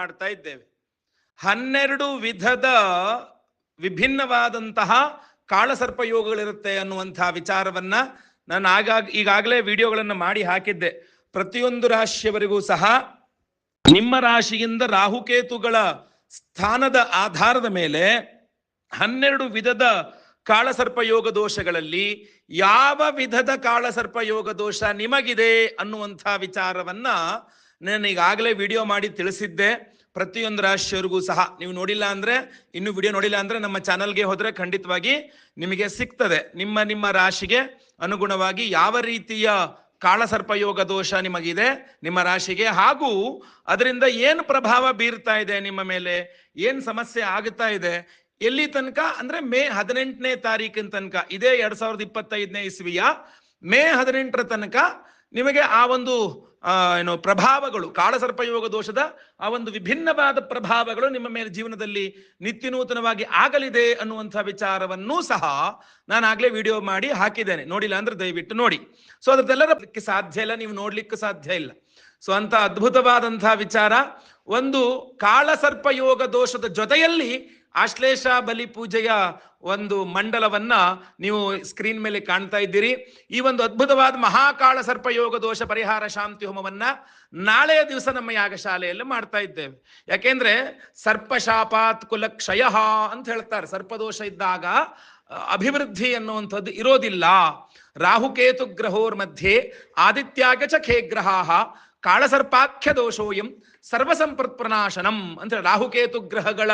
ಮಾಡ್ತಾ ಇದ್ದೇವೆ. ಹನ್ನೆರಡು ವಿಧದ ವಿಭಿನ್ನವಾದಂತಹ ಕಾಳಸರ್ಪ ಯೋಗಗಳಿರುತ್ತೆ ಅನ್ನುವಂತಹ ವಿಚಾರವನ್ನ ನಾನು ಆಗಾಗ, ಈಗಾಗಲೇ ವಿಡಿಯೋಗಳನ್ನು ಮಾಡಿ ಹಾಕಿದ್ದೆ. ಪ್ರತಿಯೊಂದು ರಾಶಿಯವರೆಗೂ ಸಹ ನಿಮ್ಮ ರಾಶಿಯಿಂದ ರಾಹುಕೇತುಗಳ ಸ್ಥಾನದ ಆಧಾರದ ಮೇಲೆ ಹನ್ನೆರಡು ವಿಧದ ಕಾಳಸರ್ಪ ಯೋಗ ದೋಷಗಳಲ್ಲಿ ಯಾವ ವಿಧದ ಕಾಳಸರ್ಪ ಯೋಗ ದೋಷ ನಿಮಗಿದೆ ಅನ್ನುವಂಥ ವಿಚಾರವನ್ನ ನಾನು ಈಗಾಗಲೇ ವಿಡಿಯೋ ಮಾಡಿ ತಿಳಿಸಿದ್ದೆ. ಪ್ರತಿಯೊಂದು ರಾಶಿಯವರಿಗೂ ಸಹ ನೀವು ನೋಡಿಲ್ಲ ಅಂದ್ರೆ, ಇನ್ನು ವಿಡಿಯೋ ನೋಡಿಲ್ಲ ಅಂದ್ರೆ ನಮ್ಮ ಚಾನಲ್ಗೆ ಹೋದ್ರೆ ಖಂಡಿತವಾಗಿ ನಿಮಗೆ ಸಿಗ್ತದೆ. ನಿಮ್ಮ ನಿಮ್ಮ ರಾಶಿಗೆ ಅನುಗುಣವಾಗಿ ಯಾವ ರೀತಿಯ ಕಾಳಸರ್ಪ ಯೋಗ ದೋಷ ನಿಮಗಿದೆ ನಿಮ್ಮ ರಾಶಿಗೆ? ಹಾಗೂ ಅದರಿಂದ ಏನು ಪ್ರಭಾವ ಬೀರ್ತಾ ಇದೆ ನಿಮ್ಮ ಮೇಲೆ? ಏನ್ ಸಮಸ್ಯೆ ಆಗುತ್ತಾ ಇದೆ? ಎಲ್ಲಿ ತನಕ? ಅಂದ್ರೆ ಮೇ ಹದಿನೆಂಟನೇ ತಾರೀಕಿನ ತನಕ. ಇದೇ ಎರಡ್ ಸಾವಿರದ ಇಪ್ಪತ್ತೈದನೇ ಇಸ್ವಿಯ ಮೇ ಹದಿನೆಂಟರ ತನಕ ನಿಮಗೆ ಆ ಒಂದು ಏನು ಪ್ರಭಾವಗಳು ಕಾಳಸರ್ಪಯೋಗ ದೋಷದ ಆ ಒಂದು ವಿಭಿನ್ನವಾದ ಪ್ರಭಾವಗಳು ನಿಮ್ಮ ಮೇಲೆ ಜೀವನದಲ್ಲಿ ನಿತ್ಯ ನೂತನವಾಗಿ ಆಗಲಿದೆ ಅನ್ನುವಂಥ ವಿಚಾರವನ್ನೂ ಸಹ ನಾನು ಆಗ್ಲೇ ವಿಡಿಯೋ ಮಾಡಿ ಹಾಕಿದ್ದೇನೆ. ನೋಡಿಲ್ಲ ಅಂದ್ರೆ ದಯವಿಟ್ಟು ನೋಡಿ. ಸೊ ಅದರದ್ದೆಲ್ಲರಕ್ಕೆ ಸಾಧ್ಯ ಇಲ್ಲ, ನೀವು ನೋಡ್ಲಿಕ್ಕೆ ಸಾಧ್ಯ ಇಲ್ಲ. ಸೊ ಅಂತ ಅದ್ಭುತವಾದಂತಹ ವಿಚಾರ. ಒಂದು ಕಾಳಸರ್ಪಯೋಗ ದೋಷದ ಜೊತೆಯಲ್ಲಿ ಆಶ್ಲೇಷ ಬಲಿ ಪೂಜೆಯ ಒಂದು ಮಂಡಲವನ್ನ ನೀವು ಸ್ಕ್ರೀನ್ ಮೇಲೆ ಕಾಣ್ತಾ ಇದ್ದೀರಿ. ಈ ಒಂದು ಅದ್ಭುತವಾದ ಮಹಾಕಾಳ ಸರ್ಪ ಯೋಗ ದೋಷ ಪರಿಹಾರ ಶಾಂತಿ ಹೋಮವನ್ನ ನಾಳೆಯ ದಿವಸ ನಮ್ಮ ಯಾಗಶಾಲೆಯಲ್ಲಿ ಮಾಡ್ತಾ ಇದ್ದೇವೆ. ಯಾಕೆಂದ್ರೆ ಸರ್ಪಶಾಪಾತ್ ಕುಲ ಕ್ಷಯ ಅಂತ ಹೇಳ್ತಾರೆ. ಸರ್ಪದೋಷ ಇದ್ದಾಗ ಅಭಿವೃದ್ಧಿ ಅನ್ನುವಂಥದ್ದು ಇರೋದಿಲ್ಲ. ರಾಹುಕೇತು ಗ್ರಹೋರ್ ಮಧ್ಯೆ ಆದಿತ್ಯಾಗ ಚ ಖೇ ಗ್ರಹ ಕಾಳಸರ್ಪಾಖ್ಯ ದೋಷೋಯಂ ಸರ್ವಸಂಪತ್ ಪ್ರನಾಶನಂ ಅಂದ್ರೆ ರಾಹುಕೇತು ಗ್ರಹಗಳ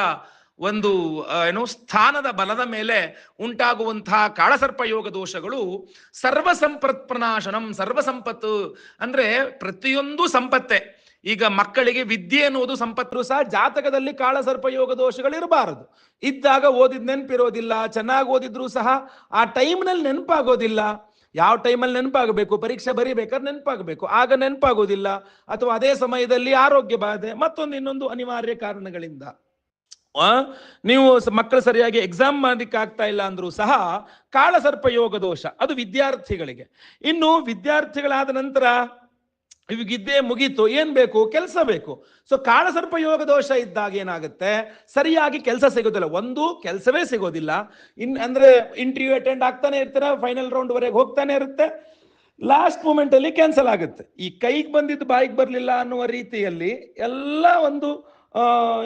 ಒಂದು ಏನೋ ಸ್ಥಾನದ ಬಲದ ಮೇಲೆ ಉಂಟಾಗುವಂತಹ ಕಾಳಸರ್ಪ ಯೋಗ ದೋಷಗಳು ಸರ್ವ ಸಂಪತ್ ಪ್ರನಾಶನಂ ಸರ್ವ ಸಂಪತ್ತು ಅಂದ್ರೆ ಪ್ರತಿಯೊಂದು ಸಂಪತ್ತೆ. ಈಗ ಮಕ್ಕಳಿಗೆ ವಿದ್ಯೆ ಅನ್ನುವುದು ಸಂಪತ್ತು ಸಹ ಜಾತಕದಲ್ಲಿ ಕಾಳಸರ್ಪ ಯೋಗ ದೋಷಗಳು ಇರಬಾರದು. ಇದ್ದಾಗ ಓದಿದ್ ನೆನಪಿರೋದಿಲ್ಲ, ಚೆನ್ನಾಗಿ ಓದಿದ್ರು ಸಹ ಆ ಟೈಮ್ನಲ್ಲಿ ನೆನಪಾಗೋದಿಲ್ಲ. ಯಾವ ಟೈಮಲ್ಲಿ ನೆನಪಾಗಬೇಕು? ಪರೀಕ್ಷೆ ಬರೀಬೇಕಾದ್ರೆ ನೆನಪಾಗಬೇಕು. ಆಗ ನೆನಪಾಗೋದಿಲ್ಲ. ಅಥವಾ ಅದೇ ಸಮಯದಲ್ಲಿ ಆರೋಗ್ಯ ಬಾಧೆ ಮತ್ತೊಂದು ಇನ್ನೊಂದು ಅನಿವಾರ್ಯ ಕಾರಣಗಳಿಂದ. ನೀವು ಮಕ್ಕಳು ಸರಿಯಾಗಿ ಎಕ್ಸಾಮ್ ಮಾಡಲಿಕ್ಕೆ ಆಗ್ತಾ ಇಲ್ಲ ಅಂದ್ರೂ ಸಹ ಕಾಳಸರ್ಪ ಯೋಗ ದೋಷ, ಅದು ವಿದ್ಯಾರ್ಥಿಗಳಿಗೆ. ಇನ್ನು ವಿದ್ಯಾರ್ಥಿಗಳಾದ ನಂತರ ಇವಿಗಿದ್ದೇ ಮುಗೀತು, ಏನ್ ಬೇಕು? ಕೆಲಸ ಬೇಕು. ಸೊ ಕಾಳಸರ್ಪ ಯೋಗ ದೋಷ ಇದ್ದಾಗ ಏನಾಗುತ್ತೆ? ಸರಿಯಾಗಿ ಕೆಲಸ ಸಿಗೋದಿಲ್ಲ. ಒಂದು, ಕೆಲಸವೇ ಸಿಗೋದಿಲ್ಲ. ಇನ್ ಅಂದ್ರೆ ಇಂಟರ್ವ್ಯೂ ಅಟೆಂಡ್ ಆಗ್ತಾನೆ ಇರ್ತೀರ ಫೈನಲ್ ರೌಂಡ್ ವರೆಗೆ ಹೋಗ್ತಾನೆ ಇರುತ್ತೆ. ಲಾಸ್ಟ್ ಮೂಮೆಂಟ್ ಅಲ್ಲಿ ಕ್ಯಾನ್ಸಲ್ ಆಗುತ್ತೆ. ಈ ಕೈಗೆ ಬಂದಿದ್ದು ಬಾಯಿಗೆ ಬರಲಿಲ್ಲ ಅನ್ನುವ ರೀತಿಯಲ್ಲಿ ಎಲ್ಲ ಒಂದು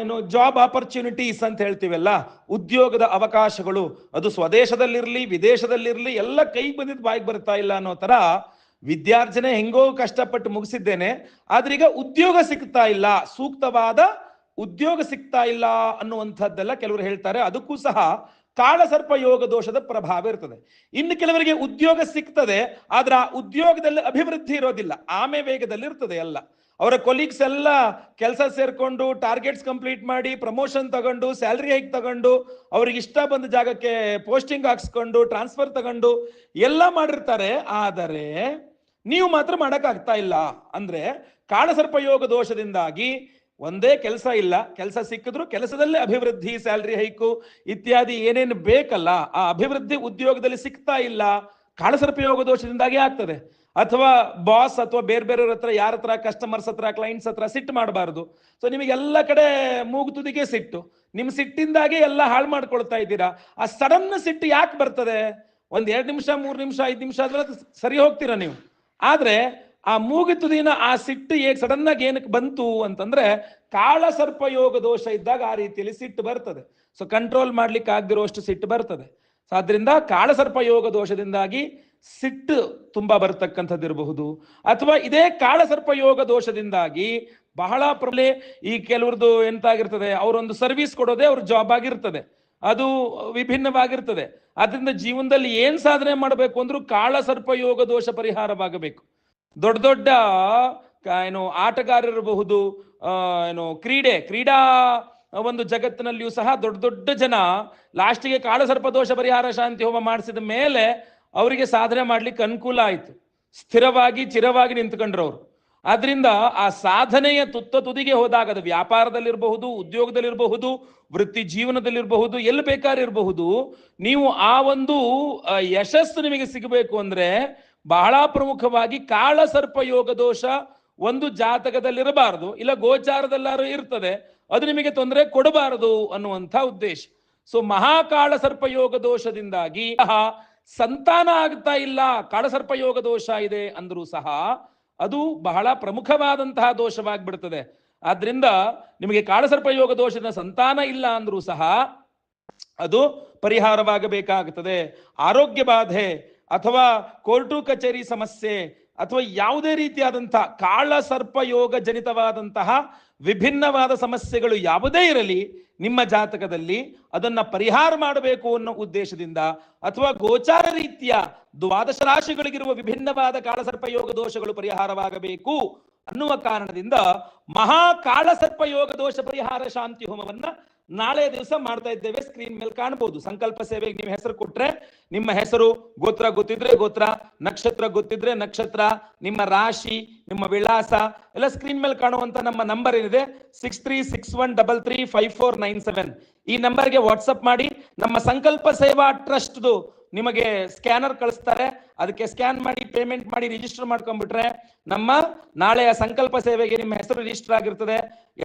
ಏನು ಜಾಬ್ ಆಪರ್ಚುನಿಟೀಸ್ ಅಂತ ಹೇಳ್ತೀವಲ್ಲ, ಉದ್ಯೋಗದ ಅವಕಾಶಗಳು, ಅದು ಸ್ವದೇಶದಲ್ಲಿರಲಿ, ವಿದೇಶದಲ್ಲಿರಲಿ, ಎಲ್ಲ ಕೈಗೆ ಬಂದಿದ್ದು ಬಾಯಿಗೆ ಬರ್ತಾ ಇಲ್ಲ ಅನ್ನೋ ಥರ ವಿದ್ಯಾರ್ಜನೆ ಹೆಂಗೋ ಕಷ್ಟಪಟ್ಟು ಮುಗಿಸಿದ್ದೇನೆ, ಆದ್ರೆ ಈಗ ಉದ್ಯೋಗ ಸಿಗ್ತಾ ಇಲ್ಲ, ಸೂಕ್ತವಾದ ಉದ್ಯೋಗ ಸಿಗ್ತಾ ಇಲ್ಲ ಅನ್ನುವಂಥದ್ದೆಲ್ಲ ಕೆಲವರು ಹೇಳ್ತಾರೆ, ಅದಕ್ಕೂ ಸಹ ಕಾಳಸರ್ಪ ಯೋಗ ದೋಷದ ಪ್ರಭಾವ ಇರ್ತದೆ. ಇನ್ನು ಕೆಲವರಿಗೆ ಉದ್ಯೋಗ ಸಿಗ್ತದೆ, ಆದ್ರೆ ಆ ಉದ್ಯೋಗದಲ್ಲಿ ಅಭಿವೃದ್ಧಿ ಇರೋದಿಲ್ಲ, ಆಮೆ ವೇಗದಲ್ಲಿ ಇರ್ತದೆ ಎಲ್ಲ. ಅವರ ಕೊಲೀಗ್ಸ್ ಎಲ್ಲ ಕೆಲಸ ಸೇರ್ಕೊಂಡು ಟಾರ್ಗೆಟ್ಸ್ ಕಂಪ್ಲೀಟ್ ಮಾಡಿ ಪ್ರಮೋಷನ್ ತಗೊಂಡು ಸ್ಯಾಲ್ರಿ ಹೈಕ್ ತಗೊಂಡು ಅವ್ರಿಗೆ ಇಷ್ಟ ಬಂದ ಜಾಗಕ್ಕೆ ಪೋಸ್ಟಿಂಗ್ ಹಾಕ್ಸ್ಕೊಂಡು ಟ್ರಾನ್ಸ್ಫರ್ ತಗೊಂಡು ಎಲ್ಲ ಮಾಡಿರ್ತಾರೆ. ಆದರೆ ನೀವು ಮಾತ್ರ ಮಾಡೋಕ್ಕಾಗ್ತಾ ಇಲ್ಲ. ಅಂದ್ರೆ ಕಾಳಸರ್ಪ ಯೋಗ ದೋಷದಿಂದಾಗಿ ಒಂದೇ ಕೆಲಸ ಇಲ್ಲ. ಕೆಲಸ ಸಿಕ್ಕಿದ್ರು ಕೆಲಸದಲ್ಲೇ ಅಭಿವೃದ್ಧಿ ಸ್ಯಾಲ್ರಿ ಹೈಕು ಇತ್ಯಾದಿ ಏನೇನು ಬೇಕಲ್ಲ, ಆ ಅಭಿವೃದ್ಧಿ ಉದ್ಯೋಗದಲ್ಲಿ ಸಿಗ್ತಾ ಇಲ್ಲ. ಕಾಳಸರ್ಪಯೋಗ ದೋಷದಿಂದಾಗಿ ಆಗ್ತದೆ. ಅಥವಾ ಬಾಸ್ ಅಥವಾ ಬೇರೆ ಬೇರೆಯವ್ರ ಹತ್ರ, ಯಾರ ಹತ್ರ ಕಸ್ಟಮರ್ಸ್ ಹತ್ರ ಕ್ಲೈಂಟ್ಸ್ ಹತ್ರ ಸಿಟ್ಟು ಮಾಡಬಾರ್ದು. ಸೊ ನಿಮಗೆ ಎಲ್ಲ ಕಡೆ ಮೂಗು ತುದಿಗೆ ಸಿಟ್ಟು. ನಿಮ್ಮ ಸಿಟ್ಟಿಂದಾಗೆ ಎಲ್ಲ ಹಾಳು ಮಾಡ್ಕೊಳ್ತಾ ಇದ್ದೀರಾ. ಆ ಸಡನ್ ಸಿಟ್ಟು ಯಾಕೆ ಬರ್ತದೆ? ಒಂದ್ ಎರಡು ನಿಮಿಷ, ಮೂರು ನಿಮಿಷ, ಐದು ನಿಮಿಷ ಆದ್ರೆ ಸರಿ ಹೋಗ್ತೀರಾ ನೀವು? ಆದ್ರೆ ಆ ಮೂಗು ತುದಿನ ಆ ಸಿಟ್ಟು ಸಡನ್ ಆಗಿ ಏನಕ್ಕೆ ಬಂತು ಅಂತಂದ್ರೆ ಕಾಳ ಸರ್ಪ ಯೋಗ ದೋಷ ಇದ್ದಾಗ ಆ ರೀತಿಯಲ್ಲಿ ಸಿಟ್ಟು ಬರ್ತದೆ. ಸೊ ಕಂಟ್ರೋಲ್ ಮಾಡ್ಲಿಕ್ಕೆ ಆಗದಿರುವಷ್ಟು ಸಿಟ್ಟು ಬರ್ತದೆ. ಸೊ ಆದ್ರಿಂದ ಕಾಳಸರ್ಪ ಯೋಗ ದೋಷದಿಂದಾಗಿ ಸಿಟ್ಟು ತುಂಬಾ ಬರತಕ್ಕಂಥದ್ದು ಇರಬಹುದು ಅಥವಾ ಇದೇ ಕಾಳಸರ್ಪ ಯೋಗ ದೋಷದಿಂದಾಗಿ ಬಹಳ ಪ್ರಬಲೆ ಈ ಕೆಲವ್ರದ್ದು ಎಂತಾಗಿರ್ತದೆ, ಅವರೊಂದು ಸರ್ವಿಸ್ ಕೊಡೋದೇ ಅವ್ರ ಜಾಬ್ ಆಗಿರ್ತದೆ. ಅದು ವಿಭಿನ್ನವಾಗಿರ್ತದೆ. ಅದರಿಂದ ಜೀವನದಲ್ಲಿ ಏನ್ ಸಾಧನೆ ಮಾಡಬೇಕು ಅಂದ್ರೂ ಕಾಳಸರ್ಪ ಯೋಗ ದೋಷ ಪರಿಹಾರವಾಗಬೇಕು. ದೊಡ್ಡ ದೊಡ್ಡ ಏನು ಆಟಗಾರರಿರಬಹುದು ಏನು ಕ್ರೀಡೆ, ಕ್ರೀಡಾ ಒಂದು ಜಗತ್ತಿನಲ್ಲಿಯೂ ಸಹ ದೊಡ್ಡ ದೊಡ್ಡ ಜನ ಲಾಸ್ಟಿಗೆ ಕಾಳಸರ್ಪ ದೋಷ ಪರಿಹಾರ ಶಾಂತಿ ಹೋಮ ಮಾಡಿಸಿದ ಮೇಲೆ ಅವರಿಗೆ ಸಾಧನೆ ಮಾಡ್ಲಿಕ್ಕೆ ಅನುಕೂಲ ಆಯ್ತು. ಸ್ಥಿರವಾಗಿ, ಚಿರವಾಗಿ ನಿಂತ್ಕೊಂಡ್ರು ಅವರು. ಆದ್ರಿಂದ ಆ ಸಾಧನೆಯ ತುತ್ತ ತುದಿಗೆ ಹೋದಾಗ ಅದು ವ್ಯಾಪಾರದಲ್ಲಿರಬಹುದು, ಉದ್ಯೋಗದಲ್ಲಿರಬಹುದು, ವೃತ್ತಿ ಜೀವನದಲ್ಲಿರಬಹುದು, ಎಲ್ಲಿ ಇರಬಹುದು. ನೀವು ಆ ಒಂದು ಯಶಸ್ಸು ನಿಮಗೆ ಸಿಗಬೇಕು ಅಂದ್ರೆ ಬಹಳ ಪ್ರಮುಖವಾಗಿ ಕಾಳಸರ್ಪ ಯೋಗ ದೋಷ ಒಂದು ಜಾತಕದಲ್ಲಿರಬಾರದು. ಇಲ್ಲ ಗೋಚಾರದಲ್ಲಾರು ಇರ್ತದೆ. ಅದು ನಿಮಗೆ ತೊಂದರೆ ಕೊಡಬಾರದು ಅನ್ನುವಂಥ ಉದ್ದೇಶ. ಸೊ ಮಹಾಕಾಳ ಸರ್ಪಯೋಗ ದೋಷದಿಂದಾಗಿ ಸಂತಾನ ಆಗ್ತಾ ಇಲ್ಲ ಕಾಳಸರ್ಪಯೋಗ ದೋಷ ಇದೆ ಅಂದ್ರೂ ಸಹ ಅದು ಬಹಳ ಪ್ರಮುಖವಾದಂತಹ ದೋಷವಾಗಿಬಿಡ್ತದೆ. ಆದ್ರಿಂದ ನಿಮಗೆ ಕಾಳಸರ್ಪಯೋಗ ದೋಷದ ಸಂತಾನ ಇಲ್ಲ ಅಂದ್ರೂ ಸಹ ಅದು ಪರಿಹಾರವಾಗಬೇಕಾಗುತ್ತದೆ ಆರೋಗ್ಯ ಬಾಧೆ ಅಥವಾ ಕೋರ್ಟು ಕಚೇರಿ ಸಮಸ್ಯೆ ಅಥವಾ ಯಾವುದೇ ರೀತಿಯಾದಂತಹ ಕಾಳ ಸರ್ಪಯೋಗ ಜನಿತವಾದಂತಹ ವಿಭಿನ್ನವಾದ ಸಮಸ್ಯೆಗಳು ಯಾವುದೇ ಇರಲಿ ನಿಮ್ಮ ಜಾತಕದಲ್ಲಿ ಅದನ್ನ ಪರಿಹಾರ ಮಾಡಬೇಕು ಅನ್ನೋ ಉದ್ದೇಶದಿಂದ ಅಥವಾ ಗೋಚಾರ ರೀತಿಯ ದ್ವಾದಶ ರಾಶಿಗಳಿಗಿರುವ ವಿಭಿನ್ನವಾದ ಕಾಳಸರ್ಪಯೋಗ ದೋಷಗಳು ಪರಿಹಾರವಾಗಬೇಕು ಅನ್ನುವ ಕಾರಣದಿಂದ ಮಹಾ ಕಾಳಸರ್ಪಯೋಗ ದೋಷ ಪರಿಹಾರ ಶಾಂತಿ ಹೋಮವನ್ನ ನಾಳೆ ದಿವಸ ಮಾಡ್ತಾ ಇದ್ದೇವೆ. ಸ್ಕ್ರೀನ್ ಮೇಲೆ ಕಾಣಬಹುದು ಸಂಕಲ್ಪ ಸೇವೆಗೆ ನೀವು ಹೆಸರು ಕೊಟ್ರೆ ನಿಮ್ಮ ಹೆಸರು, ಗೋತ್ರ ಗೊತ್ತಿದ್ರೆ ಗೋತ್ರ, ನಕ್ಷತ್ರ ಗೊತ್ತಿದ್ರೆ ನಕ್ಷತ್ರ, ನಿಮ್ಮ ರಾಶಿ, ನಿಮ್ಮ ವಿಳಾಸ ಎಲ್ಲ ಸ್ಕ್ರೀನ್ ಮೇಲೆ ಕಾಣುವಂತ ನಮ್ಮ ನಂಬರ್ ಏನಿದೆ? Six three six one double three five four nine seven ಈ ನಂಬರ್ಗೆ ವಾಟ್ಸಪ್ ಮಾಡಿ ನಮ್ಮ ಸಂಕಲ್ಪ ಸೇವಾ ಟ್ರಸ್ಟ್ದು ನಿಮಗೆ ಸ್ಕ್ಯಾನರ್ ಕಳಿಸ್ತಾರೆ, ಅದಕ್ಕೆ ಸ್ಕ್ಯಾನ್ ಮಾಡಿ, ಪೇಮೆಂಟ್ ಮಾಡಿ, ರಿಜಿಸ್ಟರ್ ಮಾಡ್ಕೊಂಡ್ಬಿಟ್ರೆ ನಮ್ಮ ನಾಳೆಯ ಸಂಕಲ್ಪ ಸೇವೆಗೆ ನಿಮ್ಮ ಹೆಸರು ರಿಜಿಸ್ಟರ್ ಆಗಿರ್ತದೆ.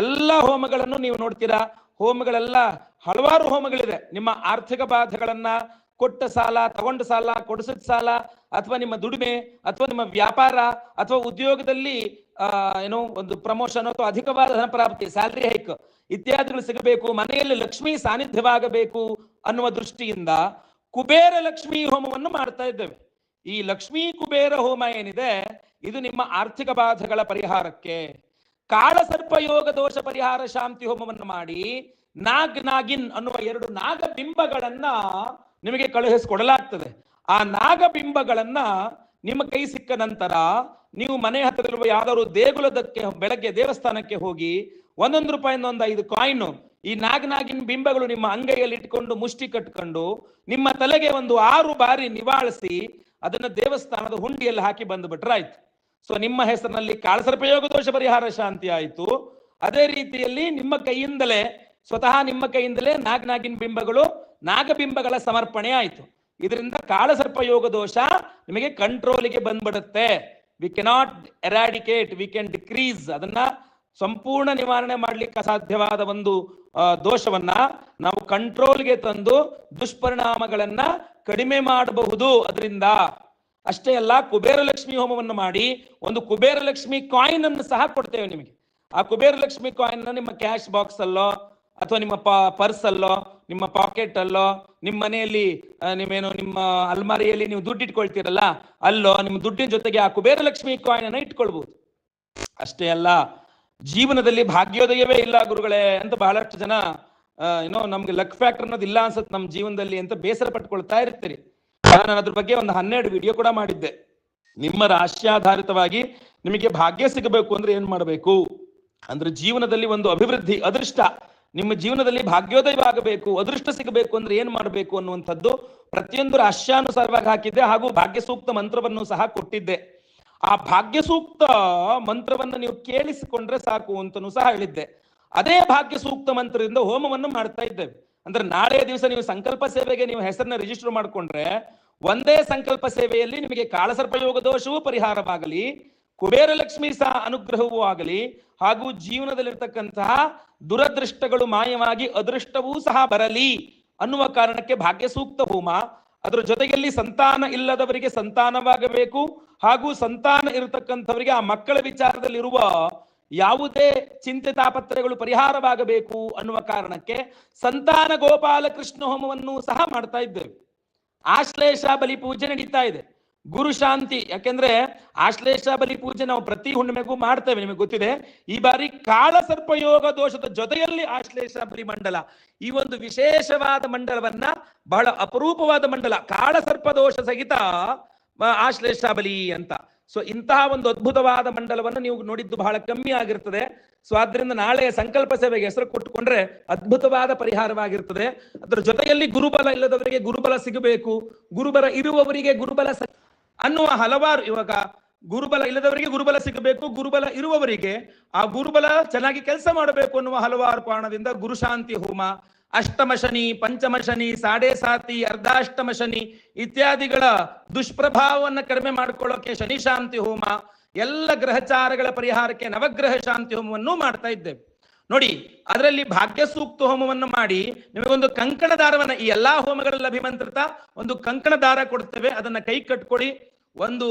ಎಲ್ಲ ಹೋಮಗಳನ್ನು ನೀವು ನೋಡ್ತೀರಾ. ಹೋಮಗಳೆಲ್ಲ ಹಲವಾರು ಹೋಮಗಳಿದೆ. ನಿಮ್ಮ ಆರ್ಥಿಕ ಬಾಧೆಗಳನ್ನ ಕೊಟ್ಟ ಸಾಲ, ತಗೊಂಡ ಸಾಲ, ಕೊಡಿಸಿದ ಸಾಲ, ಅಥವಾ ನಿಮ್ಮ ದುಡಿಮೆ, ಅಥವಾ ನಿಮ್ಮ ವ್ಯಾಪಾರ, ಅಥವಾ ಉದ್ಯೋಗದಲ್ಲಿ ಏನು, ಒಂದು ಪ್ರಮೋಷನ್ ಅಥವಾ ಅಧಿಕವಾದ ಧನ ಪ್ರಾಪ್ತಿ, ಸ್ಯಾಲ್ರಿ ಹೈಕ್ ಇತ್ಯಾದಿಗಳು ಸಿಗಬೇಕು. ಮನೆಯಲ್ಲಿ ಲಕ್ಷ್ಮಿ ಸಾನ್ನಿಧ್ಯವಾಗಬೇಕು ಅನ್ನುವ ದೃಷ್ಟಿಯಿಂದ ಕುಬೇರ ಲಕ್ಷ್ಮಿ ಹೋಮವನ್ನು ಮಾಡ್ತಾ ಇದ್ದೇವೆ. ಈ ಲಕ್ಷ್ಮೀ ಕುಬೇರ ಹೋಮ ಏನಿದೆ, ಇದು ನಿಮ್ಮ ಆರ್ಥಿಕ ಬಾಧೆಗಳ ಪರಿಹಾರಕ್ಕೆ. ಕಾಳಸರ್ಪಯೋಗ ದೋಷ ಪರಿಹಾರ ಶಾಂತಿ ಹೋಮವನ್ನು ಮಾಡಿ, ನಾಗ್ ನಾಗಿನ್ ಅನ್ನುವ ಎರಡು ನಾಗಬಿಂಬಗಳನ್ನ ನಿಮಗೆ ಕಳುಹಿಸಿಕೊಡಲಾಗ್ತದೆ. ಆ ನಾಗಬಿಂಬಗಳನ್ನ ನಿಮ್ಮ ಕೈ ಸಿಕ್ಕ ನಂತರ, ನೀವು ಮನೆ ಹತ್ತಿರವಿರುವ ಯಾವ್ದಾದ್ರು ದೇಗುಲದಕ್ಕೆ, ಬೆಳಗ್ಗೆ ದೇವಸ್ಥಾನಕ್ಕೆ ಹೋಗಿ ಒಂದೊಂದು ರೂಪಾಯಿಂದ ಒಂದು ಐದು ಕಾಯಿನ್ ಈ ನಾಗನಾಗಿನ ಬಿಂಬಗಳು ನಿಮ್ಮ ಅಂಗೈಯಲ್ಲಿ ಇಟ್ಕೊಂಡು ಮುಷ್ಟಿ ಕಟ್ಕೊಂಡು ನಿಮ್ಮ ತಲೆಗೆ ಒಂದು ಆರು ಬಾರಿ ನಿವಾಳಿಸಿ ಅದನ್ನ ದೇವಸ್ಥಾನದ ಹುಂಡಿಯಲ್ಲಿ ಹಾಕಿ ಬಂದುಬಿಟ್ರಾಯ್ತು ಸೊ ನಿಮ್ಮ ಹೆಸರಿನಲ್ಲಿ ಕಾಳಸರ್ಪಯೋಗ ದೋಷ ಪರಿಹಾರ ಶಾಂತಿ ಆಯಿತು. ಅದೇ ರೀತಿಯಲ್ಲಿ ನಿಮ್ಮ ಕೈಯಿಂದಲೇ, ಸ್ವತಃ ನಿಮ್ಮ ಕೈಯಿಂದಲೇ ನಾಗನಾಗಿನ ಬಿಂಬಗಳು ನಾಗಬಿಂಬಗಳ ಸಮರ್ಪಣೆ ಆಯಿತು. ಇದರಿಂದ ಕಾಳಸರ್ಪಯೋಗ ದೋಷ ನಿಮಗೆ ಕಂಟ್ರೋಲಿಗೆ ಬಂದ್ಬಿಡುತ್ತೆ. We cannot eradicate we can decrease ಅದನ್ನ ಸಂಪೂರ್ಣ ನಿವಾರಣೆ ಮಾಡಲಿಕ್ಕೆ ಅಸಾಧ್ಯವಾದ ಒಂದು ದೋಷವನ್ನ ನಾವು ಕಂಟ್ರೋಲ್ಗೆ ತಂದು ದುಷ್ಪರಿಣಾಮಗಳನ್ನ ಕಡಿಮೆ ಮಾಡಬಹುದು. ಅದರಿಂದ ಅಷ್ಟೇ ಅಲ್ಲ ಕುಬೇರ ಲಕ್ಷ್ಮಿ ಹೋಮವನ್ನು ಮಾಡಿ ಒಂದು ಕುಬೇರ ಲಕ್ಷ್ಮಿ ಕಾಯಿನ್ ಅನ್ನು ಸಹ ಕೊಡ್ತೇವೆ ನಿಮಗೆ. ಆ ಕುಬೇರ ಲಕ್ಷ್ಮಿ ಕಾಯಿನ್ ನಿಮ್ಮ ಕ್ಯಾಶ್ ಬಾಕ್ಸ್ ಅಲ್ಲೋ ಅಥವಾ ನಿಮ್ಮ ಪರ್ಸ್ ಅಲ್ಲೋ ನಿಮ್ಮ ಪಾಕೆಟ್ ಅಲ್ಲೋ ನಿಮ್ಮ ಮನೆಯಲ್ಲಿ ನೀವೇನು ನಿಮ್ಮ ಅಲ್ಮಾರಿಯಲ್ಲಿ ನೀವು ದುಡ್ಡು ಇಟ್ಕೊಳ್ತೀರಲ್ಲ ಅಲ್ಲೋ ನಿಮ್ಮ ದುಡ್ಡಿನ ಜೊತೆಗೆ ಆ ಕುಬೇರ ಲಕ್ಷ್ಮಿ ಕಾಯಿನ್ ಅನ್ನು ಇಟ್ಕೊಳ್ಬಹುದು. ಅಷ್ಟೇ ಅಲ್ಲ ಜೀವನದಲ್ಲಿ ಭಾಗ್ಯೋದಯವೇ ಇಲ್ಲ ಗುರುಗಳೇ ಅಂತ ಬಹಳಷ್ಟು ಜನ ಏನೋ ನಮ್ಗೆ ಲಕ್ ಫ್ಯಾಕ್ಟರ್ ಅನ್ನೋದು ಇಲ್ಲ ಅನ್ಸುತ್ತೆ ನಮ್ಮ ಜೀವನದಲ್ಲಿ ಅಂತ ಬೇಸರ ಪಟ್ಕೊಳ್ತಾ ಇರ್ತೀರಿ. ನಾನು ಅದ್ರ ಬಗ್ಗೆ ಒಂದು ಹನ್ನೆರಡು ವಿಡಿಯೋ ಕೂಡ ಮಾಡಿದ್ದೆ. ನಿಮ್ಮ ರಾಶ್ಯಾಧಾರಿತವಾಗಿ ನಿಮಗೆ ಭಾಗ್ಯ ಸಿಗಬೇಕು ಅಂದ್ರೆ ಏನ್ ಮಾಡಬೇಕು? ಅಂದ್ರೆ ಜೀವನದಲ್ಲಿ ಒಂದು ಅಭಿವೃದ್ಧಿ, ಅದೃಷ್ಟ, ನಿಮ್ಮ ಜೀವನದಲ್ಲಿ ಭಾಗ್ಯೋದಯ ಆಗಬೇಕು ಅದೃಷ್ಟ ಸಿಗಬೇಕು ಅಂದ್ರೆ ಏನ್ ಮಾಡಬೇಕು ಅನ್ನುವಂಥದ್ದು ಪ್ರತಿಯೊಂದು ರಾಶ್ಯಾನುಸಾರವಾಗಿ ಹಾಕಿದ್ದೆ ಹಾಗೂ ಭಾಗ್ಯ ಸೂಕ್ತ ಮಂತ್ರವನ್ನು ಸಹ ಕೊಟ್ಟಿದ್ದೆ. ಆ ಭಾಗ್ಯ ಸೂಕ್ತ ಮಂತ್ರವನ್ನು ನೀವು ಕೇಳಿಸಿಕೊಂಡ್ರೆ ಸಾಕು ಅಂತನೂ ಸಹ ಹೇಳಿದ್ದೆ. ಅದೇ ಭಾಗ್ಯ ಸೂಕ್ತ ಮಂತ್ರದಿಂದ ಹೋಮವನ್ನು ಮಾಡ್ತಾ ಇದ್ದೇವೆ. ಅಂದ್ರೆ ನಾಳೆ ದಿವಸ ನೀವು ಸಂಕಲ್ಪ ಸೇವೆಗೆ ನೀವು ಹೆಸರನ್ನ ರಿಜಿಸ್ಟರ್ ಮಾಡಿಕೊಂಡ್ರೆ ಒಂದೇ ಸಂಕಲ್ಪ ಸೇವೆಯಲ್ಲಿ ನಿಮಗೆ ಕಾಳಸರ್ಪಯೋಗ ದೋಷವೂ ಪರಿಹಾರವಾಗಲಿ, ಕುಬೇರ ಲಕ್ಷ್ಮಿ ಸಹ ಅನುಗ್ರಹವೂ ಆಗಲಿ, ಹಾಗೂ ಜೀವನದಲ್ಲಿರ್ತಕ್ಕಂತಹ ದುರದೃಷ್ಟಗಳು ಮಾಯವಾಗಿ ಅದೃಷ್ಟವೂ ಸಹ ಬರಲಿ ಅನ್ನುವ ಕಾರಣಕ್ಕೆ ಭಾಗ್ಯ ಸೂಕ್ತ ಹೋಮ ಅದರ ಜೊತೆಯಲ್ಲಿ ಸಂತಾನ ಇಲ್ಲದವರಿಗೆ ಸಂತಾನವಾಗಬೇಕು ಹಾಗೂ ಸಂತಾನ ಇರತಕ್ಕಂಥವರಿಗೆ ಆ ಮಕ್ಕಳ ವಿಚಾರದಲ್ಲಿರುವ ಯಾವುದೇ ಚಿಂತೆ ತಾಪತ್ರಗಳು ಪರಿಹಾರವಾಗಬೇಕು ಅನ್ನುವ ಕಾರಣಕ್ಕೆ ಸಂತಾನ ಗೋಪಾಲ ಕೃಷ್ಣ ಹೋಮವನ್ನು ಸಹ ಮಾಡ್ತಾ ಇದ್ದೇವೆ. ಆಶ್ಲೇಷ ಬಲಿ ಪೂಜೆ ನಡೀತಾ ಇದೆ. ಗುರು ಶಾಂತಿ. ಯಾಕೆಂದ್ರೆ ಆಶ್ಲೇಷ ಬಲಿ ಪೂಜೆ ನಾವು ಪ್ರತಿ ಹುಣ್ಣಿಮೆಗೂ ಮಾಡ್ತೇವೆ, ನಿಮಗೆ ಗೊತ್ತಿದೆ. ಈ ಬಾರಿ ಕಾಳ ಸರ್ಪಯೋಗ ದೋಷದ ಜೊತೆಯಲ್ಲಿ ಆಶ್ಲೇಷ ಬಲಿ ಮಂಡಲ. ಈ ಒಂದು ವಿಶೇಷವಾದ ಮಂಡಲವನ್ನ ಬಹಳ ಅಪರೂಪವಾದ ಮಂಡಲ ಕಾಳ ಸರ್ಪ ದೋಷ ಸಹಿತ ಆಶ್ಲೇಷ ಬಲಿ ಅಂತ. ಸೊ ಇಂತಹ ಒಂದು ಅದ್ಭುತವಾದ ಮಂಡಲವನ್ನು ನೀವು ನೋಡಿದ್ದು ಬಹಳ ಕಮ್ಮಿ ಆಗಿರ್ತದೆ. ಸೊ ಆದ್ರಿಂದ ನಾಳೆಯ ಸಂಕಲ್ಪ ಸೇವೆಗೆ ಹೆಸರು ಕೊಟ್ಟುಕೊಂಡ್ರೆ ಅದ್ಭುತವಾದ ಪರಿಹಾರವಾಗಿರ್ತದೆ. ಅದರ ಜೊತೆಯಲ್ಲಿ ಗುರುಬಲ ಇಲ್ಲದವರಿಗೆ ಗುರುಬಲ ಸಿಗಬೇಕು. ಗುರುಬಲ ಇರುವವರಿಗೆ ಗುರುಬಲ ಅನ್ನುವ ಹಲವಾರು ಇವಾಗ ಗುರುಬಲ ಇಲ್ಲದವರಿಗೆ ಗುರುಬಲ ಸಿಗಬೇಕು, ಗುರುಬಲ ಇರುವವರಿಗೆ ಆ ಗುರುಬಲ ಚೆನ್ನಾಗಿ ಕೆಲಸ ಮಾಡಬೇಕು ಅನ್ನುವ ಹಲವಾರು ಕಾರಣದಿಂದ ಗುರುಶಾಂತಿ ಹೋಮ, ಅಷ್ಟಮ ಶನಿ, ಪಂಚಮ ಶನಿ, ಸಾಡೆ ಸಾತಿ, ಅರ್ಧಾಷ್ಟಮ ಶನಿ ಇತ್ಯಾದಿಗಳ ದುಷ್ಪ್ರಭಾವವನ್ನು ಕಡಿಮೆ ಮಾಡಿಕೊಳ್ಳೋಕೆ ಶನಿ ಶಾಂತಿ ಹೋಮ, ಎಲ್ಲ ಗ್ರಹಚಾರಗಳ ಪರಿಹಾರಕ್ಕೆ ನವಗ್ರಹ ಶಾಂತಿ ಹೋಮವನ್ನು ಮಾಡ್ತಾ ಇದ್ದೇವೆ. ನೋಡಿ, ಅದರಲ್ಲಿ ಭಾಗ್ಯ ಸೂಕ್ತ ಹೋಮವನ್ನು ಮಾಡಿ, ನಿಮಗೊಂದು ಕಂಕಣ ದಾರವನ್ನ, ಈ ಎಲ್ಲಾ ಹೋಮಗಳಲ್ಲಿ ಅಭಿಮಂತ್ರಿತ ಒಂದು ಕಂಕಣ ದಾರ ಕೊಡ್ತೇವೆ, ಅದನ್ನ ಕೈ ಕಟ್ಕೊಳ್ಳಿ ಒಂದು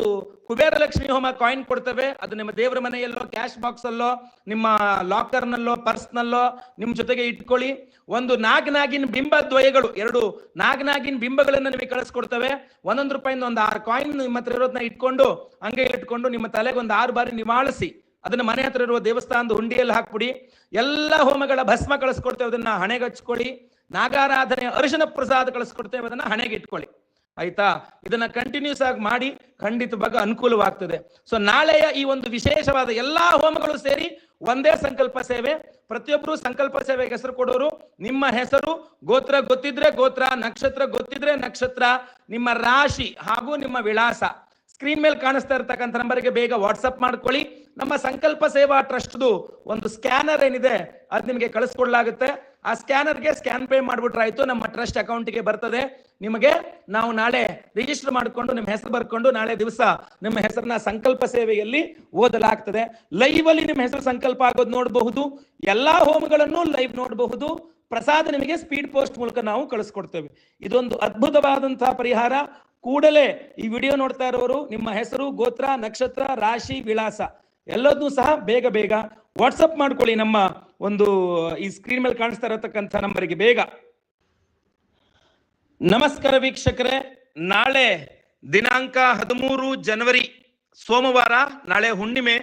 ಕುಬೇರ ಲಕ್ಷ್ಮಿ ಹೋಮ ಕಾಯಿನ್ ಕೊಡ್ತೇವೆ, ಅದು ನಿಮ್ಮ ದೇವರ ಮನೆಯಲ್ಲೋ ಕ್ಯಾಶ್ ಬಾಕ್ಸ್ ಅಲ್ಲೋ, ನಿಮ್ಮ ಲಾಕರ್ನಲ್ಲೋ ಪರ್ಸ್ನಲ್ಲೋ ನಿಮ್ಮ ಜೊತೆಗೆ ಇಟ್ಕೊಳ್ಳಿ. ಒಂದು ನಾಗನಾಗಿನ ಬಿಂಬ ದ್ವಯಗಳು, ಎರಡು ನಾಗನಾಗಿನ ಬಿಂಬಗಳನ್ನು ಬಿಂಬಗಳನ್ನ ನಿಮಗೆ ಕಳಿಸ್ಕೊಡ್ತವೆ. ಒಂದೊಂದು ರೂಪಾಯಿಂದ ಒಂದು ಆರು ಕಾಯಿನ್ ನಿಮ್ಮ ಹತ್ರ ಇರೋದನ್ನ ಇಟ್ಕೊಂಡು ಹಂಗೆ ಇಟ್ಕೊಂಡು ನಿಮ್ಮ ತಲೆಗೆ ಒಂದು ಆರು ಬಾರಿ ನಿವಾಳಿಸಿ. ಅದನ್ನ ಮನೆ ಹತ್ರ ಇರುವ ದೇವಸ್ಥಾನದ ಹುಂಡಿಯಲ್ಲಿ ಹಾಕ್ಬಿಡಿ. ಎಲ್ಲ ಹೋಮಗಳ ಭಸ್ಮ ಕಳಿಸ್ಕೊಡ್ತೇವೆ, ಅದನ್ನ ಹಣೆಗೆ ಹಚ್ಕೊಳ್ಳಿ. ನಾಗಾರಾಧನೆ ಅರಿಶಿನ ಪ್ರಸಾದ ಕಳಿಸ್ಕೊಡ್ತೇವೆ, ಅದನ್ನ ಹಣೆಗೆ ಇಟ್ಕೊಳ್ಳಿ. ಆಯ್ತಾ? ಇದನ್ನ ಕಂಟಿನ್ಯೂಸ್ ಆಗಿ ಮಾಡಿ ಖಂಡಿತವಾಗ ಅನುಕೂಲವಾಗ್ತದೆ. ಸೊ ನಾಳೆಯ ಈ ಒಂದು ವಿಶೇಷವಾದ ಎಲ್ಲಾ ಹೋಮಗಳು ಸೇರಿ ಒಂದೇ ಸಂಕಲ್ಪ ಸೇವೆ. ಪ್ರತಿಯೊಬ್ಬರು ಸಂಕಲ್ಪ ಸೇವೆಗೆ ಹೆಸರು ಕೊಡೋರು, ನಿಮ್ಮ ಹೆಸರು, ಗೋತ್ರ ಗೊತ್ತಿದ್ರೆ ಗೋತ್ರ, ನಕ್ಷತ್ರ ಗೊತ್ತಿದ್ರೆ ನಕ್ಷತ್ರ, ನಿಮ್ಮ ರಾಶಿ ಹಾಗೂ ನಿಮ್ಮ ವಿಳಾಸ. ಸ್ಕ್ರೀನ್ ಮೇಲೆ ಕಾಣಿಸ್ತಾ ಇರ್ತಕ್ಕಂಥ ನಂಬರ್ಗೆ ಬೇಗ ವಾಟ್ಸಪ್ ಮಾಡ್ಕೊಳ್ಳಿ. ನಮ್ಮ ಸಂಕಲ್ಪ ಸೇವಾ ಟ್ರಸ್ಟ್ದು ಒಂದು ಸ್ಕ್ಯಾನರ್ ಏನಿದೆ, ಅದು ನಿಮಗೆ ಕಳಿಸ್ಕೊಡ್ಲಾಗುತ್ತೆ. ಆ ಸ್ಕ್ಯಾನರ್ಗೆ ಸ್ಕ್ಯಾನ್ ಪೇ ಮಾಡ್ಬಿಟ್ರಾಯ್ತು ನಮ್ಮ ಟ್ರಸ್ಟ್ ಅಕೌಂಟಿಗೆ ಬರ್ತದೆ. ನಿಮಗೆ ನಾವು ನಾಳೆ ರಿಜಿಸ್ಟರ್ ಮಾಡಿಕೊಂಡು, ನಿಮ್ಮ ಹೆಸರು ಬರ್ಕೊಂಡು, ನಾಳೆ ದಿವಸ ನಿಮ್ಮ ಹೆಸರನ್ನ ಸಂಕಲ್ಪ ಸೇವೆಯಲ್ಲಿ ಓದಲಾಗ್ತದೆ. ಲೈವ್ ಅಲ್ಲಿ ನಿಮ್ಮ ಹೆಸರು ಸಂಕಲ್ಪ ಆಗೋದು ನೋಡಬಹುದು. ಎಲ್ಲಾ ಹೋಮ್ಗಳನ್ನು ಲೈವ್ ನೋಡಬಹುದು. ಪ್ರಸಾದ ನಿಮಗೆ ಸ್ಪೀಡ್ ಪೋಸ್ಟ್ ಮೂಲಕ ನಾವು ಕಳಿಸ್ಕೊಡ್ತೇವೆ. ಇದೊಂದು ಅದ್ಭುತವಾದಂತಹ ಪರಿಹಾರ. ಕೂಡಲೇ ಈ ವಿಡಿಯೋ ನೋಡ್ತಾ ಇರೋರು, ನಿಮ್ಮ ಹೆಸರು, ಗೋತ್ರ, ನಕ್ಷತ್ರ, ರಾಶಿ, ವಿಳಾಸ, ಎಲ್ಲದನ್ನೂ ಸಹ ಬೇಗ ಬೇಗ ವಾಟ್ಸಪ್ ಮಾಡ್ಕೊಳ್ಳಿ ನಮ್ಮ ಒಂದು, ಈ ಸ್ಕ್ರೀನ್ ಮೇಲೆ ಕಾಣಿಸ್ತಾ ಇರತಕ್ಕಂಥ ನಂಬರಿಗೆ ಬೇಗ. ನಮಸ್ಕಾರ ವೀಕ್ಷಕರೇ, ನಾಳೆ ದಿನಾಂಕ ಹದಿಮೂರು ಜನವರಿ, ಸೋಮವಾರ, ನಾಳೆ ಹುಣ್ಣಿಮೆ,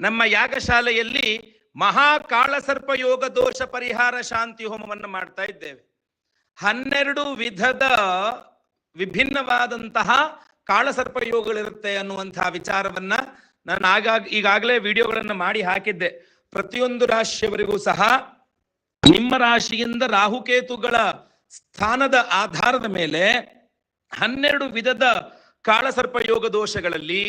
ನಮ್ಮ ಯಾಗಶಾಲೆಯಲ್ಲಿ ಮಹಾ ಕಾಳಸರ್ಪ ಯೋಗ ದೋಷ ಪರಿಹಾರ ಶಾಂತಿ ಹೋಮವನ್ನು ಮಾಡ್ತಾ ಇದ್ದೇವೆ. ಹನ್ನೆರಡು ವಿಧದ ವಿಭಿನ್ನವಾದಂತಹ ಕಾಳಸರ್ಪ ಯೋಗಗಳಿರುತ್ತೆ ಅನ್ನುವಂತಹ ವಿಚಾರವನ್ನ ನಾನು ಆಗಾಗ, ಈಗಾಗಲೇ ವಿಡಿಯೋಗಳನ್ನ ಮಾಡಿ ಹಾಕಿದ್ದೆ. ಪ್ರತಿಯೊಂದು ರಾಶಿಯವರಿಗೂ ಸಹ ನಿಮ್ಮ ರಾಶಿಯಿಂದ ರಾಹುಕೇತುಗಳ ಸ್ಥಾನದ ಆಧಾರದ ಮೇಲೆ ಹನ್ನೆರಡು ವಿಧದ ಕಾಳಸರ್ಪ ಯೋಗ ದೋಷಗಳಲ್ಲಿ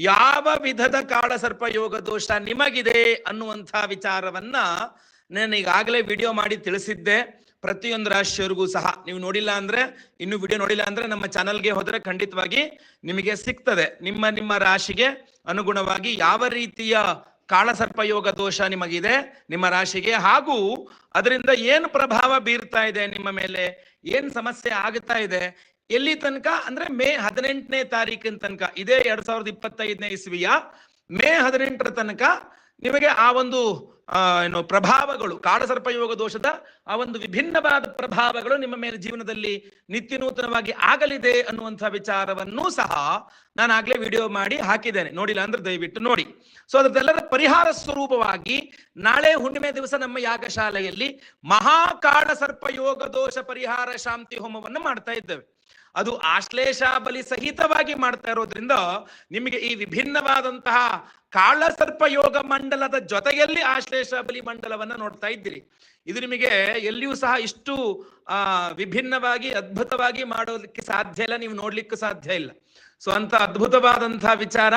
ಯಾವ ವಿಧದ ಕಾಳಸರ್ಪ ಯೋಗ ದೋಷ ನಿಮಗಿದೆ ಅನ್ನುವಂಥ ವಿಚಾರವನ್ನ ನಾನು ಈಗಾಗಲೇ ವಿಡಿಯೋ ಮಾಡಿ ತಿಳಿಸಿದ್ದೆ. ಪ್ರತಿಯೊಂದು ರಾಶಿಯವರಿಗೂ ಸಹ. ನೀವು ನೋಡಿಲ್ಲ ಅಂದ್ರೆ, ಇನ್ನು ವಿಡಿಯೋ ನೋಡಿಲ್ಲ ಅಂದ್ರೆ ನಮ್ಮ ಚಾನಲ್ಗೆ ಹೋದರೆ ಖಂಡಿತವಾಗಿ ನಿಮಗೆ ಸಿಗ್ತದೆ. ನಿಮ್ಮ ನಿಮ್ಮ ರಾಶಿಗೆ ಅನುಗುಣವಾಗಿ ಯಾವ ರೀತಿಯ ಕಾಳಸರ್ಪಯೋಗ ದೋಷ ನಿಮಗಿದೆ, ನಿಮ್ಮ ರಾಶಿಗೆ. ಹಾಗೂ ಅದರಿಂದ ಏನು ಪ್ರಭಾವ ಬೀರ್ತಾ ಇದೆ ನಿಮ್ಮ ಮೇಲೆ, ಏನ್ ಸಮಸ್ಯೆ ಆಗ್ತಾ ಇದೆ, ಎಲ್ಲಿ ತನಕ ಅಂದ್ರೆ ಮೇ ಹದಿನೆಂಟನೇ ತಾರೀಕಿನ ತನಕ, ಇದೇ ಎರಡ್ ಸಾವಿರದ ಇಪ್ಪತ್ತೈದನೇ ಇಸ್ವಿಯ ಮೇ ಹದಿನೆಂಟರ ತನಕ ನಿಮಗೆ ಆ ಒಂದು ಆ, ಏನು ಪ್ರಭಾವಗಳು ಕಾಡಸರ್ಪ ಯೋಗ ದೋಷದ ಆ ಒಂದು ವಿಭಿನ್ನವಾದ ಪ್ರಭಾವಗಳು ನಿಮ್ಮ ಮೇಲೆ ಜೀವನದಲ್ಲಿ ನಿತ್ಯ ನೂತನವಾಗಿ ಆಗಲಿದೆ ಅನ್ನುವಂಥ ವಿಚಾರವನ್ನು ಸಹ ನಾನು ಆಗ್ಲೇ ವಿಡಿಯೋ ಮಾಡಿ ಹಾಕಿದ್ದೇನೆ. ನೋಡಿಲ್ಲ ಅಂದ್ರೆ ದಯವಿಟ್ಟು ನೋಡಿ. ಸೊ ಅದರದೆಲ್ಲರ ಪರಿಹಾರ ಸ್ವರೂಪವಾಗಿ ನಾಳೆ ಹುಣ್ಣಿಮೆ ದಿವಸ ನಮ್ಮ ಯಾಗಶಾಲೆಯಲ್ಲಿ ಮಹಾಕಾಡ ಸರ್ಪ ಯೋಗ ದೋಷ ಪರಿಹಾರ ಶಾಂತಿ ಹೋಮವನ್ನು ಮಾಡ್ತಾ ಇದ್ದೇವೆ. ಅದು ಆಶ್ಲೇಷ ಬಲಿ ಸಹಿತವಾಗಿ ಮಾಡ್ತಾ ಇರೋದ್ರಿಂದ ನಿಮಗೆ ಈ ವಿಭಿನ್ನವಾದಂತಹ ಕಾಳಸರ್ಪ ಯೋಗ ಮಂಡಲದ ಜೊತೆಯಲ್ಲಿ ಆಶ್ಲೇಷ ಬಲಿ ಮಂಡಲವನ್ನ ನೋಡ್ತಾ ಇದ್ದೀರಿ. ಇದು ನಿಮಗೆ ಎಲ್ಲಿಯೂ ಸಹ ಇಷ್ಟು, ಆ, ವಿಭಿನ್ನವಾಗಿ, ಅದ್ಭುತವಾಗಿ ಮಾಡೋದಕ್ಕೆ ಸಾಧ್ಯ ಇಲ್ಲ, ನೀವು ನೋಡ್ಲಿಕ್ಕೂ ಸಾಧ್ಯ ಇಲ್ಲ. ಸೊ ಅಂತ ಅದ್ಭುತವಾದಂತಹ ವಿಚಾರ.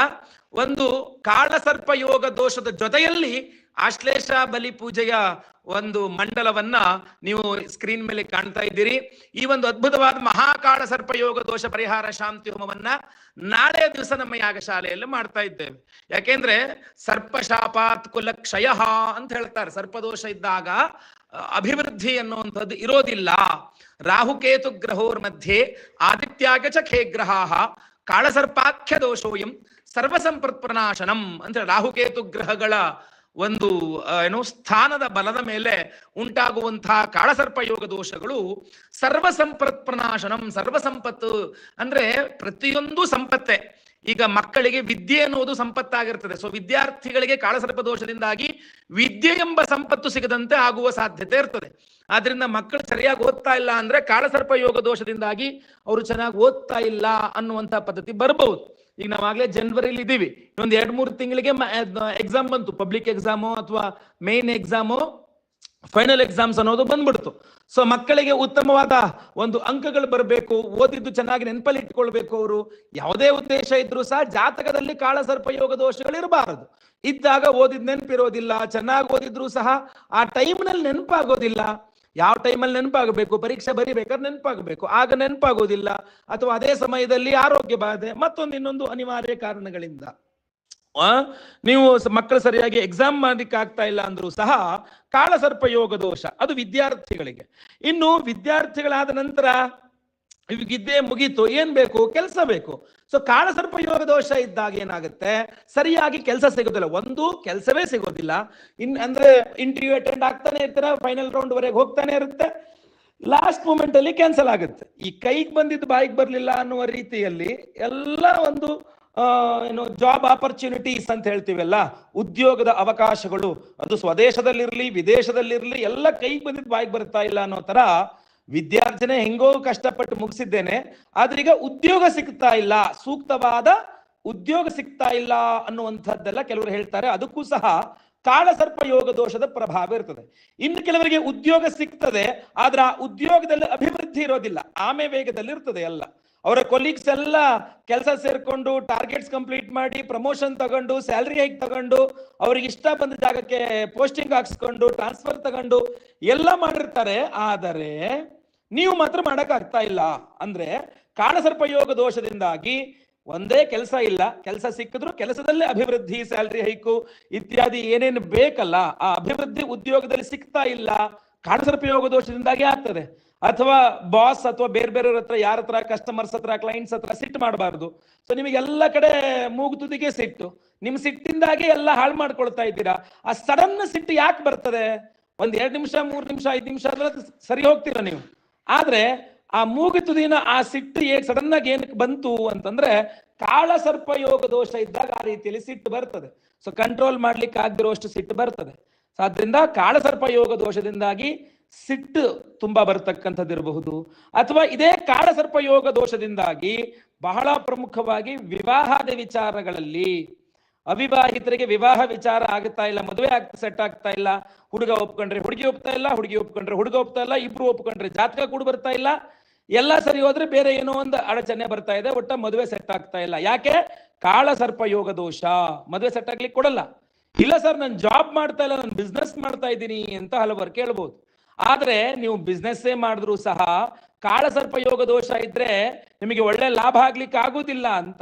ಒಂದು ಕಾಳಸರ್ಪ ಯೋಗ ದೋಷದ ಜೊತೆಯಲ್ಲಿ ಆಶ್ಲೇಷ ಬಲಿ ಪೂಜೆಯ ಒಂದು ಮಂಡಲವನ್ನ ನೀವು ಸ್ಕ್ರೀನ್ ಮೇಲೆ ಕಾಣ್ತಾ ಇದ್ದೀರಿ. ಈ ಒಂದು ಅದ್ಭುತವಾದ ಮಹಾಕಾಳ ಸರ್ಪ ಯೋಗ ದೋಷ ಪರಿಹಾರ ಶಾಂತಿ ಹೋಮವನ್ನ ನಾಳೆ ದಿವಸ ನಮ್ಮ ಯಾಗಶಾಲೆಯಲ್ಲಿ ಮಾಡ್ತಾ ಇದ್ದೇವೆ. ಯಾಕೆಂದ್ರೆ ಸರ್ಪ ಶಾಪಾತ್ ಕುಲ ಕ್ಷಯ ಅಂತ ಹೇಳ್ತಾರೆ. ಸರ್ಪದೋಷ ಇದ್ದಾಗ ಅಭಿವೃದ್ಧಿ ಅನ್ನುವಂಥದ್ದು ಇರೋದಿಲ್ಲ. ರಾಹುಕೇತು ಗ್ರಹೋರ್ ಮಧ್ಯೆ ಆದಿತ್ಯಾಗ ಚ ಖೇ ಗ್ರಹ ಕಾಳಸರ್ಪಾಖ್ಯ ದೋಷೋಯಂ ಸರ್ವಸಂಪತ್ ಪ್ರನಾಶನಂ ಅಂದ್ರೆ ರಾಹುಕೇತು ಗ್ರಹಗಳ ಒಂದು ಏನೋ ಸ್ಥಾನದ ಬಲದ ಮೇಲೆ ಉಂಟಾಗುವಂತಹ ಕಾಳಸರ್ಪ ಯೋಗ ದೋಷಗಳು ಸರ್ವ ಸಂಪತ್ ಪ್ರನಾಶನಂ ಸರ್ವ ಸಂಪತ್ತು ಅಂದ್ರೆ ಪ್ರತಿಯೊಂದು ಸಂಪತ್ತೆ. ಈಗ ಮಕ್ಕಳಿಗೆ ವಿದ್ಯೆ ಅನ್ನುವುದು ಸಂಪತ್ತಾಗಿರ್ತದೆ. ಸೊ ವಿದ್ಯಾರ್ಥಿಗಳಿಗೆ ಕಾಳಸರ್ಪ ದೋಷದಿಂದಾಗಿ ವಿದ್ಯೆ ಎಂಬ ಸಂಪತ್ತು ಸಿಗದಂತೆ ಆಗುವ ಸಾಧ್ಯತೆ ಇರ್ತದೆ. ಆದ್ರಿಂದ ಮಕ್ಕಳು ಸರಿಯಾಗಿ ಓದ್ತಾ ಇಲ್ಲ ಅಂದ್ರೆ ಕಾಳಸರ್ಪ ಯೋಗ ದೋಷದಿಂದಾಗಿ ಅವರು ಚೆನ್ನಾಗಿ ಓದ್ತಾ ಇಲ್ಲ ಅನ್ನುವಂತ ಪದ್ಧತಿ ಬರಬಹುದು. ಈಗ ನಾವಾಗ್ಲೇ ಜನವರಿಲಿ ಇದ್ದೀವಿ. ಒಂದ್ ಎರಡ್, ಮೂರು ತಿಂಗಳಿಗೆ ಎಕ್ಸಾಮ್ ಬಂತು. ಪಬ್ಲಿಕ್ ಎಕ್ಸಾಮು ಅಥವಾ ಮೇನ್ ಎಕ್ಸಾಮು ಫೈನಲ್ ಎಕ್ಸಾಮ್ಸ್ ಅನ್ನೋದು ಬಂದ್ಬಿಡ್ತು. ಸೊ ಮಕ್ಕಳಿಗೆ ಉತ್ತಮವಾದ ಒಂದು ಅಂಕಗಳು ಬರಬೇಕು, ಓದಿದ್ದು ಚೆನ್ನಾಗಿ ನೆನಪಲ್ಲಿ ಇಟ್ಕೊಳ್ಬೇಕು ಅವರು. ಯಾವುದೇ ಉದ್ದೇಶ ಇದ್ರೂ ಸಹ ಜಾತಕದಲ್ಲಿ ಕಾಳ ಸರ್ಪಯೋಗ ದೋಷಗಳು ಇರಬಾರದು. ಇದ್ದಾಗ ಓದಿದ್ ನೆನಪಿರೋದಿಲ್ಲ, ಚೆನ್ನಾಗಿ ಓದಿದ್ರು ಸಹ ಆ ಟೈಮ್ನಲ್ಲಿ ನೆನಪಾಗೋದಿಲ್ಲ. ಯಾವ ಟೈಮಲ್ಲಿ ನೆನಪಾಗಬೇಕು? ಪರೀಕ್ಷೆ ಬರಿಬೇಕಾದ್ರೆ ನೆನಪಾಗಬೇಕು. ಆಗ ನೆನಪಾಗೋದಿಲ್ಲ. ಅಥವಾ ಅದೇ ಸಮಯದಲ್ಲಿ ಆರೋಗ್ಯ ಬಾಧೆ, ಮತ್ತೊಂದು ಇನ್ನೊಂದು ಅನಿವಾರ್ಯ ಕಾರಣಗಳಿಂದ. ನೀವು ಮಕ್ಕಳು ಸರಿಯಾಗಿ ಎಕ್ಸಾಮ್ ಮಾಡಲಿಕ್ಕೆ ಆಗ್ತಾ ಇಲ್ಲ ಅಂದ್ರೂ ಸಹ ಕಾಳಸರ್ಪ ಯೋಗ ದೋಷ. ಅದು ವಿದ್ಯಾರ್ಥಿಗಳಿಗೆ. ಇನ್ನು ವಿದ್ಯಾರ್ಥಿಗಳಾದ ನಂತರ ಇವಿಗಿದ್ದೇ ಮುಗೀತು. ಏನ್ ಬೇಕು? ಕೆಲಸ ಬೇಕು. ಸೊ ಕಾಳಸರ್ಪ ಯೋಗ ದೋಷ ಇದ್ದಾಗ ಏನಾಗುತ್ತೆ? ಸರಿಯಾಗಿ ಕೆಲಸ ಸಿಗೋದಿಲ್ಲ. ಒಂದು, ಕೆಲಸವೇ ಸಿಗೋದಿಲ್ಲ. ಇನ್ ಅಂದ್ರೆ ಇಂಟರ್ವ್ಯೂ ಅಟೆಂಡ್ ಆಗ್ತಾನೆ ಇರ್ತಾರೆ ಫೈನಲ್ ರೌಂಡ್ ವರೆಗೆ ಹೋಗ್ತಾನೆ ಇರುತ್ತೆ. ಲಾಸ್ಟ್ ಮೂಮೆಂಟ್ ಅಲ್ಲಿ ಕ್ಯಾನ್ಸಲ್ ಆಗುತ್ತೆ. ಈ ಕೈಗೆ ಬಂದಿದ್ದು ಬಾಯಿಗೆ ಬರಲಿಲ್ಲ ಅನ್ನುವ ರೀತಿಯಲ್ಲಿ ಎಲ್ಲ ಒಂದು ಏನು ಜಾಬ್ ಆಪರ್ಚುನಿಟೀಸ್ ಅಂತ ಹೇಳ್ತೀವಲ್ಲ, ಉದ್ಯೋಗದ ಅವಕಾಶಗಳು. ಅದು ಸ್ವದೇಶದಲ್ಲಿರ್ಲಿ, ವಿದೇಶದಲ್ಲಿರ್ಲಿ ಎಲ್ಲ ಕೈಗೆ ಬಂದಿದ್ದು ಬಾಯಿಗೆ ಬರ್ತಾ ಇಲ್ಲ ಅನ್ನೋ ತರ ವಿದ್ಯಾರ್ಜನೆ ಹೆಂಗೋ ಕಷ್ಟಪಟ್ಟು ಮುಗಿಸಿದ್ದೇನೆ, ಆದ್ರೆ ಈಗ ಉದ್ಯೋಗ ಸಿಗ್ತಾ ಇಲ್ಲ, ಸೂಕ್ತವಾದ ಉದ್ಯೋಗ ಸಿಗ್ತಾ ಇಲ್ಲ ಅನ್ನುವಂಥದ್ದೆಲ್ಲ ಕೆಲವರು ಹೇಳ್ತಾರೆ. ಅದಕ್ಕೂ ಸಹ ಕಾಳಸರ್ಪ ಯೋಗ ದೋಷದ ಪ್ರಭಾವ ಇರ್ತದೆ. ಇನ್ನು ಕೆಲವರಿಗೆ ಉದ್ಯೋಗ ಸಿಗ್ತದೆ, ಆದ್ರೆ ಆ ಉದ್ಯೋಗದಲ್ಲಿ ಅಭಿವೃದ್ಧಿ ಇರೋದಿಲ್ಲ. ಆಮೆ ವೇಗದಲ್ಲಿ ಇರ್ತದೆ ಎಲ್ಲ. ಅವರ ಕೊಲೀಗ್ಸ್ ಎಲ್ಲ ಕೆಲಸ ಸೇರ್ಕೊಂಡು ಟಾರ್ಗೆಟ್ಸ್ ಕಂಪ್ಲೀಟ್ ಮಾಡಿ ಪ್ರಮೋಷನ್ ತಗೊಂಡು ಸ್ಯಾಲ್ರಿ ಹೈಕ್ ತಗೊಂಡು, ಅವ್ರಿಗೆ ಇಷ್ಟ ಬಂದ ಜಾಗಕ್ಕೆ ಪೋಸ್ಟಿಂಗ್ ಹಾಕ್ಸ್ಕೊಂಡು ಟ್ರಾನ್ಸ್ಫರ್ ತಗೊಂಡು, ಎಲ್ಲ ಮಾಡಿರ್ತಾರೆ. ಆದರೆ ನೀವು ಮಾತ್ರ ಮಾಡಕ್ ಆಗ್ತಾ ಇಲ್ಲ ಅಂದ್ರೆ ಕಾಳಸರ್ಪ ಯೋಗ ದೋಷದಿಂದಾಗಿ ಒಂದೇ ಕೆಲಸ ಇಲ್ಲ. ಕೆಲಸ ಸಿಕ್ಕಿದ್ರು ಕೆಲಸದಲ್ಲೇ ಅಭಿವೃದ್ಧಿ ಸ್ಯಾಲ್ರಿ ಹೈಕು ಇತ್ಯಾದಿ ಏನೇನು ಬೇಕಲ್ಲ, ಆ ಅಭಿವೃದ್ಧಿ ಉದ್ಯೋಗದಲ್ಲಿ ಸಿಗ್ತಾ ಇಲ್ಲ, ಕಾಳಸರ್ಪ ಯೋಗ ದೋಷದಿಂದಾಗಿ ಆಗ್ತದೆ. ಅಥವಾ ಬಾಸ್ ಅಥವಾ ಬೇರೆ ಬೇರೆಯವ್ರ ಹತ್ರ, ಯಾರ ಹತ್ರ ಕಸ್ಟಮರ್ಸ್ ಹತ್ರ ಕ್ಲೈಂಟ್ಸ್ ಹತ್ರ ಸಿಟ್ಟು ಮಾಡಬಾರ್ದು. ಸೊ ನಿಮಗೆ ಎಲ್ಲ ಕಡೆ ಮೂಗು ತುದಿಗೆ ಸಿಟ್ಟು. ನಿಮ್ ಸಿಟ್ಟಿಂದಾಗೆ ಎಲ್ಲ ಹಾಳು ಮಾಡ್ಕೊಳ್ತಾ ಇದ್ದೀರಾ. ಆ ಸಡನ್ ಸಿಟ್ಟು ಯಾಕೆ ಬರ್ತದೆ? ಒಂದ್ ಎರಡ್ ನಿಮಿಷ, ಮೂರು ನಿಮಿಷ, ಐದ್ ನಿಮಿಷ ಆದ್ರೆ ಸರಿ ಹೋಗ್ತೀರಾ ನೀವು? ಆದ್ರೆ ಆ ಮೂಗು ತುದಿನ ಆ ಸಿಟ್ಟು ಹೇಗೆ ಸಡನ್ ಆಗಿ ಏನಕ್ಕೆ ಬಂತು ಅಂತಂದ್ರೆ ಕಾಳ ಸರ್ಪ ಯೋಗ ದೋಷ ಇದ್ದಾಗ ಆ ರೀತಿಯಲ್ಲಿ ಸಿಟ್ಟು ಬರ್ತದೆ. ಸೊ ಕಂಟ್ರೋಲ್ ಮಾಡ್ಲಿಕ್ಕೆ ಆಗದಿರೋಷ್ಟು ಸಿಟ್ಟು ಬರ್ತದೆ. ಸೊ ಆದ್ರಿಂದ ಕಾಳಸರ್ಪ ಯೋಗ ದೋಷದಿಂದಾಗಿ ಸಿಟ್ಟು ತುಂಬಾ ಬರತಕ್ಕಂಥದ್ದು ಇರಬಹುದು ಅಥವಾ ಇದೇ ಕಾಳಸರ್ಪ ಯೋಗ ದೋಷದಿಂದಾಗಿ ಬಹಳ ಪ್ರಮುಖವಾಗಿ ವಿವಾಹದ ವಿಚಾರಗಳಲ್ಲಿ ಅವಿವಾಹಿತರಿಗೆ ವಿವಾಹ ವಿಚಾರ ಆಗ್ತಾ ಇಲ್ಲ, ಮದುವೆ ಆಗ್ತಾ ಸೆಟ್ ಆಗ್ತಾ ಇಲ್ಲ, ಹುಡುಗ ಒಪ್ಕೊಂಡ್ರೆ ಹುಡುಗಿ ಒಪ್ತಾ ಇಲ್ಲ, ಹುಡುಗಿ ಒಪ್ಕೊಂಡ್ರೆ ಹುಡುಗ ಒಪ್ತಾ ಇಲ್ಲ, ಇಬ್ರು ಒಪ್ಕೊಂಡ್ರೆ ಜಾತಕ ಕೂಡ ಬರ್ತಾ ಇಲ್ಲ. ಎಲ್ಲ ಸರಿ ಹೋದ್ರೆ ಬೇರೆ ಏನೋ ಒಂದು ಅಡಚಣೆ ಬರ್ತಾ ಇದೆ, ಒಟ್ಟ ಮದುವೆ ಸೆಟ್ ಆಗ್ತಾ ಇಲ್ಲ. ಯಾಕೆ? ಕಾಳ ಸರ್ಪ ಯೋಗ ದೋಷ. ಮದುವೆ ಸೆಟ್ ಆಗ್ಲಿಕ್ಕೆ ಕೊಡಲ್ಲ. ಇಲ್ಲ ಸರ್ ನಾನು ಜಾಬ್ ಮಾಡ್ತಾ ಇಲ್ಲ, ನಾನು ಬಿಸ್ನೆಸ್ ಮಾಡ್ತಾ ಇದ್ದೀನಿ ಅಂತ ಹಲವರು ಕೇಳ್ಬೋದು. ಆದ್ರೆ ನೀವು ಬಿಸ್ನೆಸ್ಸೇ ಮಾಡಿದ್ರು ಸಹ ಕಾಳ ಸರ್ಪ ಯೋಗ ದೋಷ ಇದ್ರೆ ನಿಮಗೆ ಒಳ್ಳೆ ಲಾಭ ಆಗ್ಲಿಕ್ಕೆ ಆಗುದಿಲ್ಲ ಅಂತ.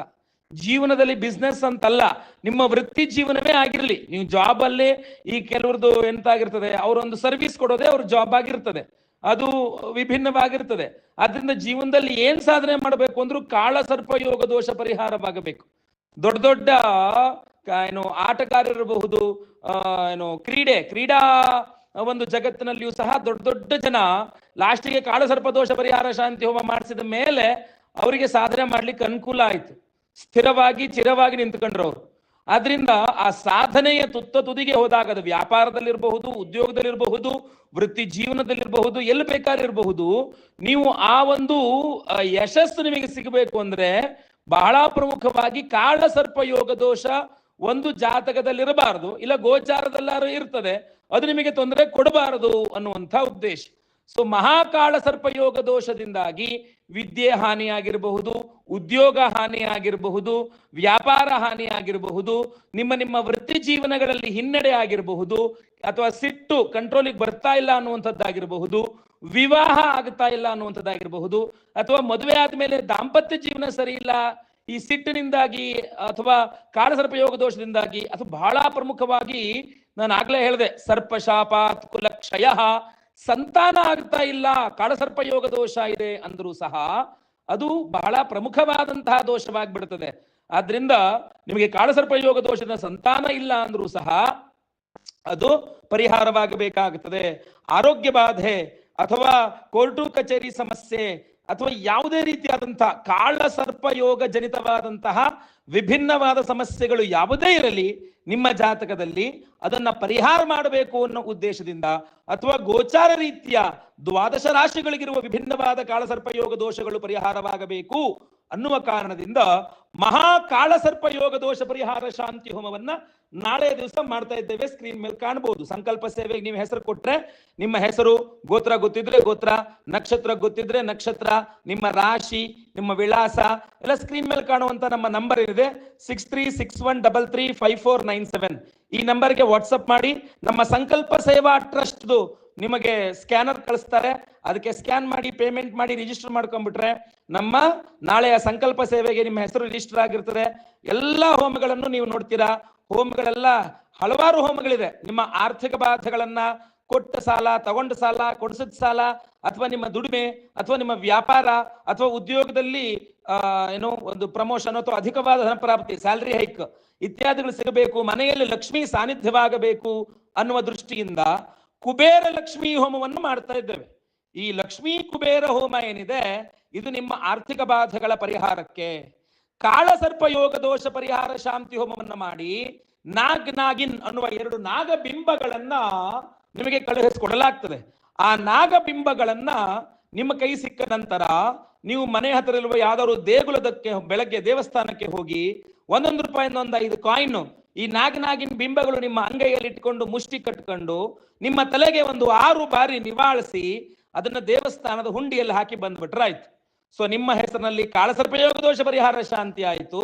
ಜೀವನದಲ್ಲಿ ಬಿಸ್ನೆಸ್ ಅಂತಲ್ಲ, ನಿಮ್ಮ ವೃತ್ತಿ ಜೀವನವೇ ಆಗಿರ್ಲಿ. ನೀವು ಜಾಬ್ ಅಲ್ಲಿ ಈ ಕೆಲವ್ರದ್ದು ಎಂತಾಗಿರ್ತದೆ, ಅವರೊಂದು ಸರ್ವಿಸ್ ಕೊಡೋದೇ ಅವ್ರ ಜಾಬ್ ಆಗಿರ್ತದೆ. ಅದು ವಿಭಿನ್ನವಾಗಿರ್ತದೆ. ಅದರಿಂದ ಜೀವನದಲ್ಲಿ ಏನ್ ಸಾಧನೆ ಮಾಡಬೇಕು ಅಂದ್ರೂ ಕಾಳ ಸರ್ಪ ಯೋಗ ದೋಷ ಪರಿಹಾರವಾಗಬೇಕು. ದೊಡ್ಡ ದೊಡ್ಡ ಏನು ಆಟಗಾರರಿರಬಹುದು ಏನು ಕ್ರೀಡೆ, ಕ್ರೀಡಾ ಒಂದು ಜಗತ್ತಿನಲ್ಲಿಯೂ ಸಹ ದೊಡ್ಡ ದೊಡ್ಡ ಜನ ಲಾಸ್ಟಿಗೆ ಕಾಳಸರ್ಪ ದೋಷ ಪರಿಹಾರ ಶಾಂತಿ ಹೋಮ ಮಾಡಿಸಿದ ಮೇಲೆ ಅವರಿಗೆ ಸಾಧನೆ ಮಾಡ್ಲಿಕ್ಕೆ ಅನುಕೂಲ ಆಯ್ತು. ಸ್ಥಿರವಾಗಿ, ಚಿರವಾಗಿ ನಿಂತ್ಕೊಂಡ್ರು ಅವರು. ಆದ್ರಿಂದ ಆ ಸಾಧನೆಯ ತುತ್ತ ತುದಿಗೆ ಹೋದಾಗ ಅದು ವ್ಯಾಪಾರದಲ್ಲಿರಬಹುದು, ಉದ್ಯೋಗದಲ್ಲಿರಬಹುದು, ವೃತ್ತಿ ಜೀವನದಲ್ಲಿರಬಹುದು, ಎಲ್ಲಿ ಬೇಕಾದಿರಬಹುದು ನೀವು ಆ ಒಂದು ಯಶಸ್ಸು ನಿಮಗೆ ಸಿಗಬೇಕು ಅಂದ್ರೆ ಬಹಳ ಪ್ರಮುಖವಾಗಿ ಕಾಳ ಸರ್ಪ ಯೋಗ ದೋಷ ಒಂದು ಜಾತಕದಲ್ಲಿರಬಾರದು. ಇಲ್ಲ ಗೋಚಾರದಲ್ಲಾರು ಇರ್ತದೆ. ಅದು ನಿಮಗೆ ತೊಂದರೆ ಕೊಡಬಾರದು ಅನ್ನುವಂಥ ಉದ್ದೇಶ. ಸೊ ಮಹಾಕಾಳ ಸರ್ಪಯೋಗ ದೋಷದಿಂದಾಗಿ ವಿದ್ಯೆ ಹಾನಿಯಾಗಿರಬಹುದು, ಉದ್ಯೋಗ ಹಾನಿಯಾಗಿರಬಹುದು, ವ್ಯಾಪಾರ ಹಾನಿಯಾಗಿರಬಹುದು, ನಿಮ್ಮ ನಿಮ್ಮ ವೃತ್ತಿ ಜೀವನಗಳಲ್ಲಿ ಹಿನ್ನಡೆ ಆಗಿರಬಹುದು, ಅಥವಾ ಸಿಟ್ಟು ಕಂಟ್ರೋಲಿಗೆ ಬರ್ತಾ ಇಲ್ಲ ಅನ್ನುವಂಥದ್ದಾಗಿರಬಹುದು, ವಿವಾಹ ಆಗ್ತಾ ಇಲ್ಲ ಅನ್ನುವಂಥದ್ದಾಗಿರಬಹುದು, ಅಥವಾ ಮದುವೆ ಆದ್ಮೇಲೆ ದಾಂಪತ್ಯ ಜೀವನ ಸರಿ ಇಲ್ಲ, ಈ ಸಿಟ್ಟಿನಿಂದಾಗಿ ಅಥವಾ ಕಾಳ ಸರ್ಪಯೋಗ ದೋಷದಿಂದಾಗಿ ಅಥವಾ ಬಹಳ ಪ್ರಮುಖವಾಗಿ ನಾನು ಆಗ್ಲೇ ಹೇಳಿದೆ ಸರ್ಪಶಾಪಾತ್ ಕುಲಕ್ಷಯ ಕುಲ ಕ್ಷಯ ಸಂತಾನ ಆಗ್ತಾ ಇಲ್ಲ, ಕಾಳಸರ್ಪ ಯೋಗ ದೋಷ ಇದೆ ಅಂದ್ರೂ ಸಹ ಅದು ಬಹಳ ಪ್ರಮುಖವಾದಂತಹ ದೋಷವಾಗಿಬಿಡ್ತದೆ. ಆದ್ರಿಂದ ನಿಮಗೆ ಕಾಳಸರ್ಪ ಯೋಗ ದೋಷದ ಸಂತಾನ ಇಲ್ಲ ಅಂದ್ರೂ ಸಹ ಅದು ಪರಿಹಾರವಾಗಬೇಕಾಗುತ್ತದೆ ಆರೋಗ್ಯ ಬಾಧೆ ಅಥವಾ ಕೋರ್ಟು ಕಚೇರಿ ಸಮಸ್ಯೆ ಅಥವಾ ಯಾವುದೇ ರೀತಿಯಾದಂತಹ ಕಾಳ ಸರ್ಪ ಯೋಗ ಜನಿತವಾದಂತಹ ವಿಭಿನ್ನವಾದ ಸಮಸ್ಯೆಗಳು ಯಾವುದೇ ಇರಲಿ, ನಿಮ್ಮ ಜಾತಕದಲ್ಲಿ ಅದನ್ನ ಪರಿಹಾರ ಮಾಡಬೇಕು ಅನ್ನೋ ಉದ್ದೇಶದಿಂದ ಅಥವಾ ಗೋಚಾರ ರೀತಿಯ ದ್ವಾದಶ ರಾಶಿಗಳಿಗಿರುವ ವಿಭಿನ್ನವಾದ ಕಾಳಸರ್ಪಯೋಗ ದೋಷಗಳು ಪರಿಹಾರವಾಗಬೇಕು ಅನ್ನುವ ಕಾರಣದಿಂದ ಮಹಾ ಕಾಳಸರ್ಪ ಯೋಗ ದೋಷ ಪರಿಹಾರ ಶಾಂತಿ ಹೋಮವನ್ನ ನಾಳೆ ದಿವಸ ಮಾಡ್ತಾ ಇದ್ದೇವೆ. ಸ್ಕ್ರೀನ್ ಮೇಲೆ ಕಾಣಬಹುದು ಸಂಕಲ್ಪ ಸೇವೆಗೆ ನೀವು ಹೆಸರು ಕೊಟ್ರೆ ನಿಮ್ಮ ಹೆಸರು, ಗೋತ್ರ ಗೊತ್ತಿದ್ರೆ ಗೋತ್ರ, ನಕ್ಷತ್ರ ಗೊತ್ತಿದ್ರೆ ನಕ್ಷತ್ರ, ನಿಮ್ಮ ರಾಶಿ, ನಿಮ್ಮ ವಿಳಾಸ ಎಲ್ಲ ಸ್ಕ್ರೀನ್ ಮೇಲೆ ಕಾಣುವಂತ ನಮ್ಮ ನಂಬರ್ ಏನಿದೆ six three six one double three five four nine seven ಈ ನಂಬರ್ಗೆ ವಾಟ್ಸಪ್ ಮಾಡಿ ನಮ್ಮ ಸಂಕಲ್ಪ ಸೇವಾ ಟ್ರಸ್ಟ್ದು ನಿಮಗೆ ಸ್ಕ್ಯಾನರ್ ಕಳಿಸ್ತಾರೆ, ಅದಕ್ಕೆ ಸ್ಕ್ಯಾನ್ ಮಾಡಿ ಪೇಮೆಂಟ್ ಮಾಡಿ ರಿಜಿಸ್ಟರ್ ಮಾಡ್ಕೊಂಡ್ಬಿಟ್ರೆ ನಮ್ಮ ನಾಳೆಯ ಸಂಕಲ್ಪ ಸೇವೆಗೆ ನಿಮ್ಮ ಹೆಸರು ರಿಜಿಸ್ಟರ್ ಆಗಿರ್ತದೆ. ಎಲ್ಲಾ ಹೋಮಗಳನ್ನು ನೀವು ನೋಡ್ತೀರಾ. ಹೋಮ್ಗಳೆಲ್ಲ ಹಲವಾರು ಹೋಮಗಳಿದೆ. ನಿಮ್ಮ ಆರ್ಥಿಕ ಬಾಧೆಗಳನ್ನ ಕೊಟ್ಟ ಸಾಲ, ತಗೊಂಡ ಸಾಲ, ಕೊಡಿಸಿದ ಸಾಲ, ಅಥವಾ ನಿಮ್ಮ ದುಡಿಮೆ, ಅಥವಾ ನಿಮ್ಮ ವ್ಯಾಪಾರ, ಅಥವಾ ಉದ್ಯೋಗದಲ್ಲಿ ಏನು ಒಂದು ಪ್ರಮೋಷನ್ ಅಥವಾ ಅಧಿಕವಾದ ಧನ ಪ್ರಾಪ್ತಿ ಸ್ಯಾಲರಿ ಹೈಕ್ ಇತ್ಯಾದಿಗಳು ಸಿಗಬೇಕು. ಮನೆಯಲ್ಲಿ ಲಕ್ಷ್ಮಿ ಸಾನ್ನಿಧ್ಯವಾಗಬೇಕು ಅನ್ನುವ ದೃಷ್ಟಿಯಿಂದ ಕುಬೇರ ಲಕ್ಷ್ಮಿ ಹೋಮವನ್ನು ಮಾಡ್ತಾ ಇದ್ದೇವೆ. ಈ ಲಕ್ಷ್ಮೀ ಕುಬೇರ ಹೋಮ ಏನಿದೆ? ಇದು ನಿಮ್ಮ ಆರ್ಥಿಕ ಬಾಧೆಗಳ ಪರಿಹಾರಕ್ಕೆ. ಕಾಳಸರ್ಪ ಯೋಗ ದೋಷ ಪರಿಹಾರ ಶಾಂತಿ ಹೋಮವನ್ನು ಮಾಡಿ ನಾಗ್ ನಾಗಿನ್ ಅನ್ನುವ ಎರಡು ನಾಗಬಿಂಬಗಳನ್ನ ನಿಮಗೆ ಕಳುಹಿಸಿಕೊಡಲಾಗ್ತದೆ. ಆ ನಾಗಬಿಂಬಗಳನ್ನ ನಿಮ್ಮ ಕೈ ಸಿಕ್ಕ ನಂತರ ನೀವು ಮನೆ ಹತ್ತಿರ ಇರುವ ಯಾವ್ದಾದ್ರು ದೇಗುಲದಕ್ಕೆ, ಬೆಳಗ್ಗೆ ದೇವಸ್ಥಾನಕ್ಕೆ ಹೋಗಿ ಒಂದೊಂದು ರೂಪಾಯಿಂದ ಒಂದು ಐದು ಕಾಯಿನ್ ಈ ನಾಗನಾಗಿನ ಬಿಂಬಗಳು ನಿಮ್ಮ ಅಂಗೈಯಲ್ಲಿ ಇಟ್ಕೊಂಡು ಮುಷ್ಟಿ ಕಟ್ಕೊಂಡು ನಿಮ್ಮ ತಲೆಗೆ ಒಂದು ಆರು ಬಾರಿ ನಿವಾಳಿಸಿ ಅದನ್ನ ದೇವಸ್ಥಾನದ ಹುಂಡಿಯಲ್ಲಿ ಹಾಕಿ ಬಂದ್ಬಿಟ್ರಾಯ್ತು ಸೊ ನಿಮ್ಮ ಹೆಸರಿನಲ್ಲಿ ಕಾಳಸರ್ಪಯೋಗ ದೋಷ ಪರಿಹಾರ ಶಾಂತಿ ಆಯಿತು.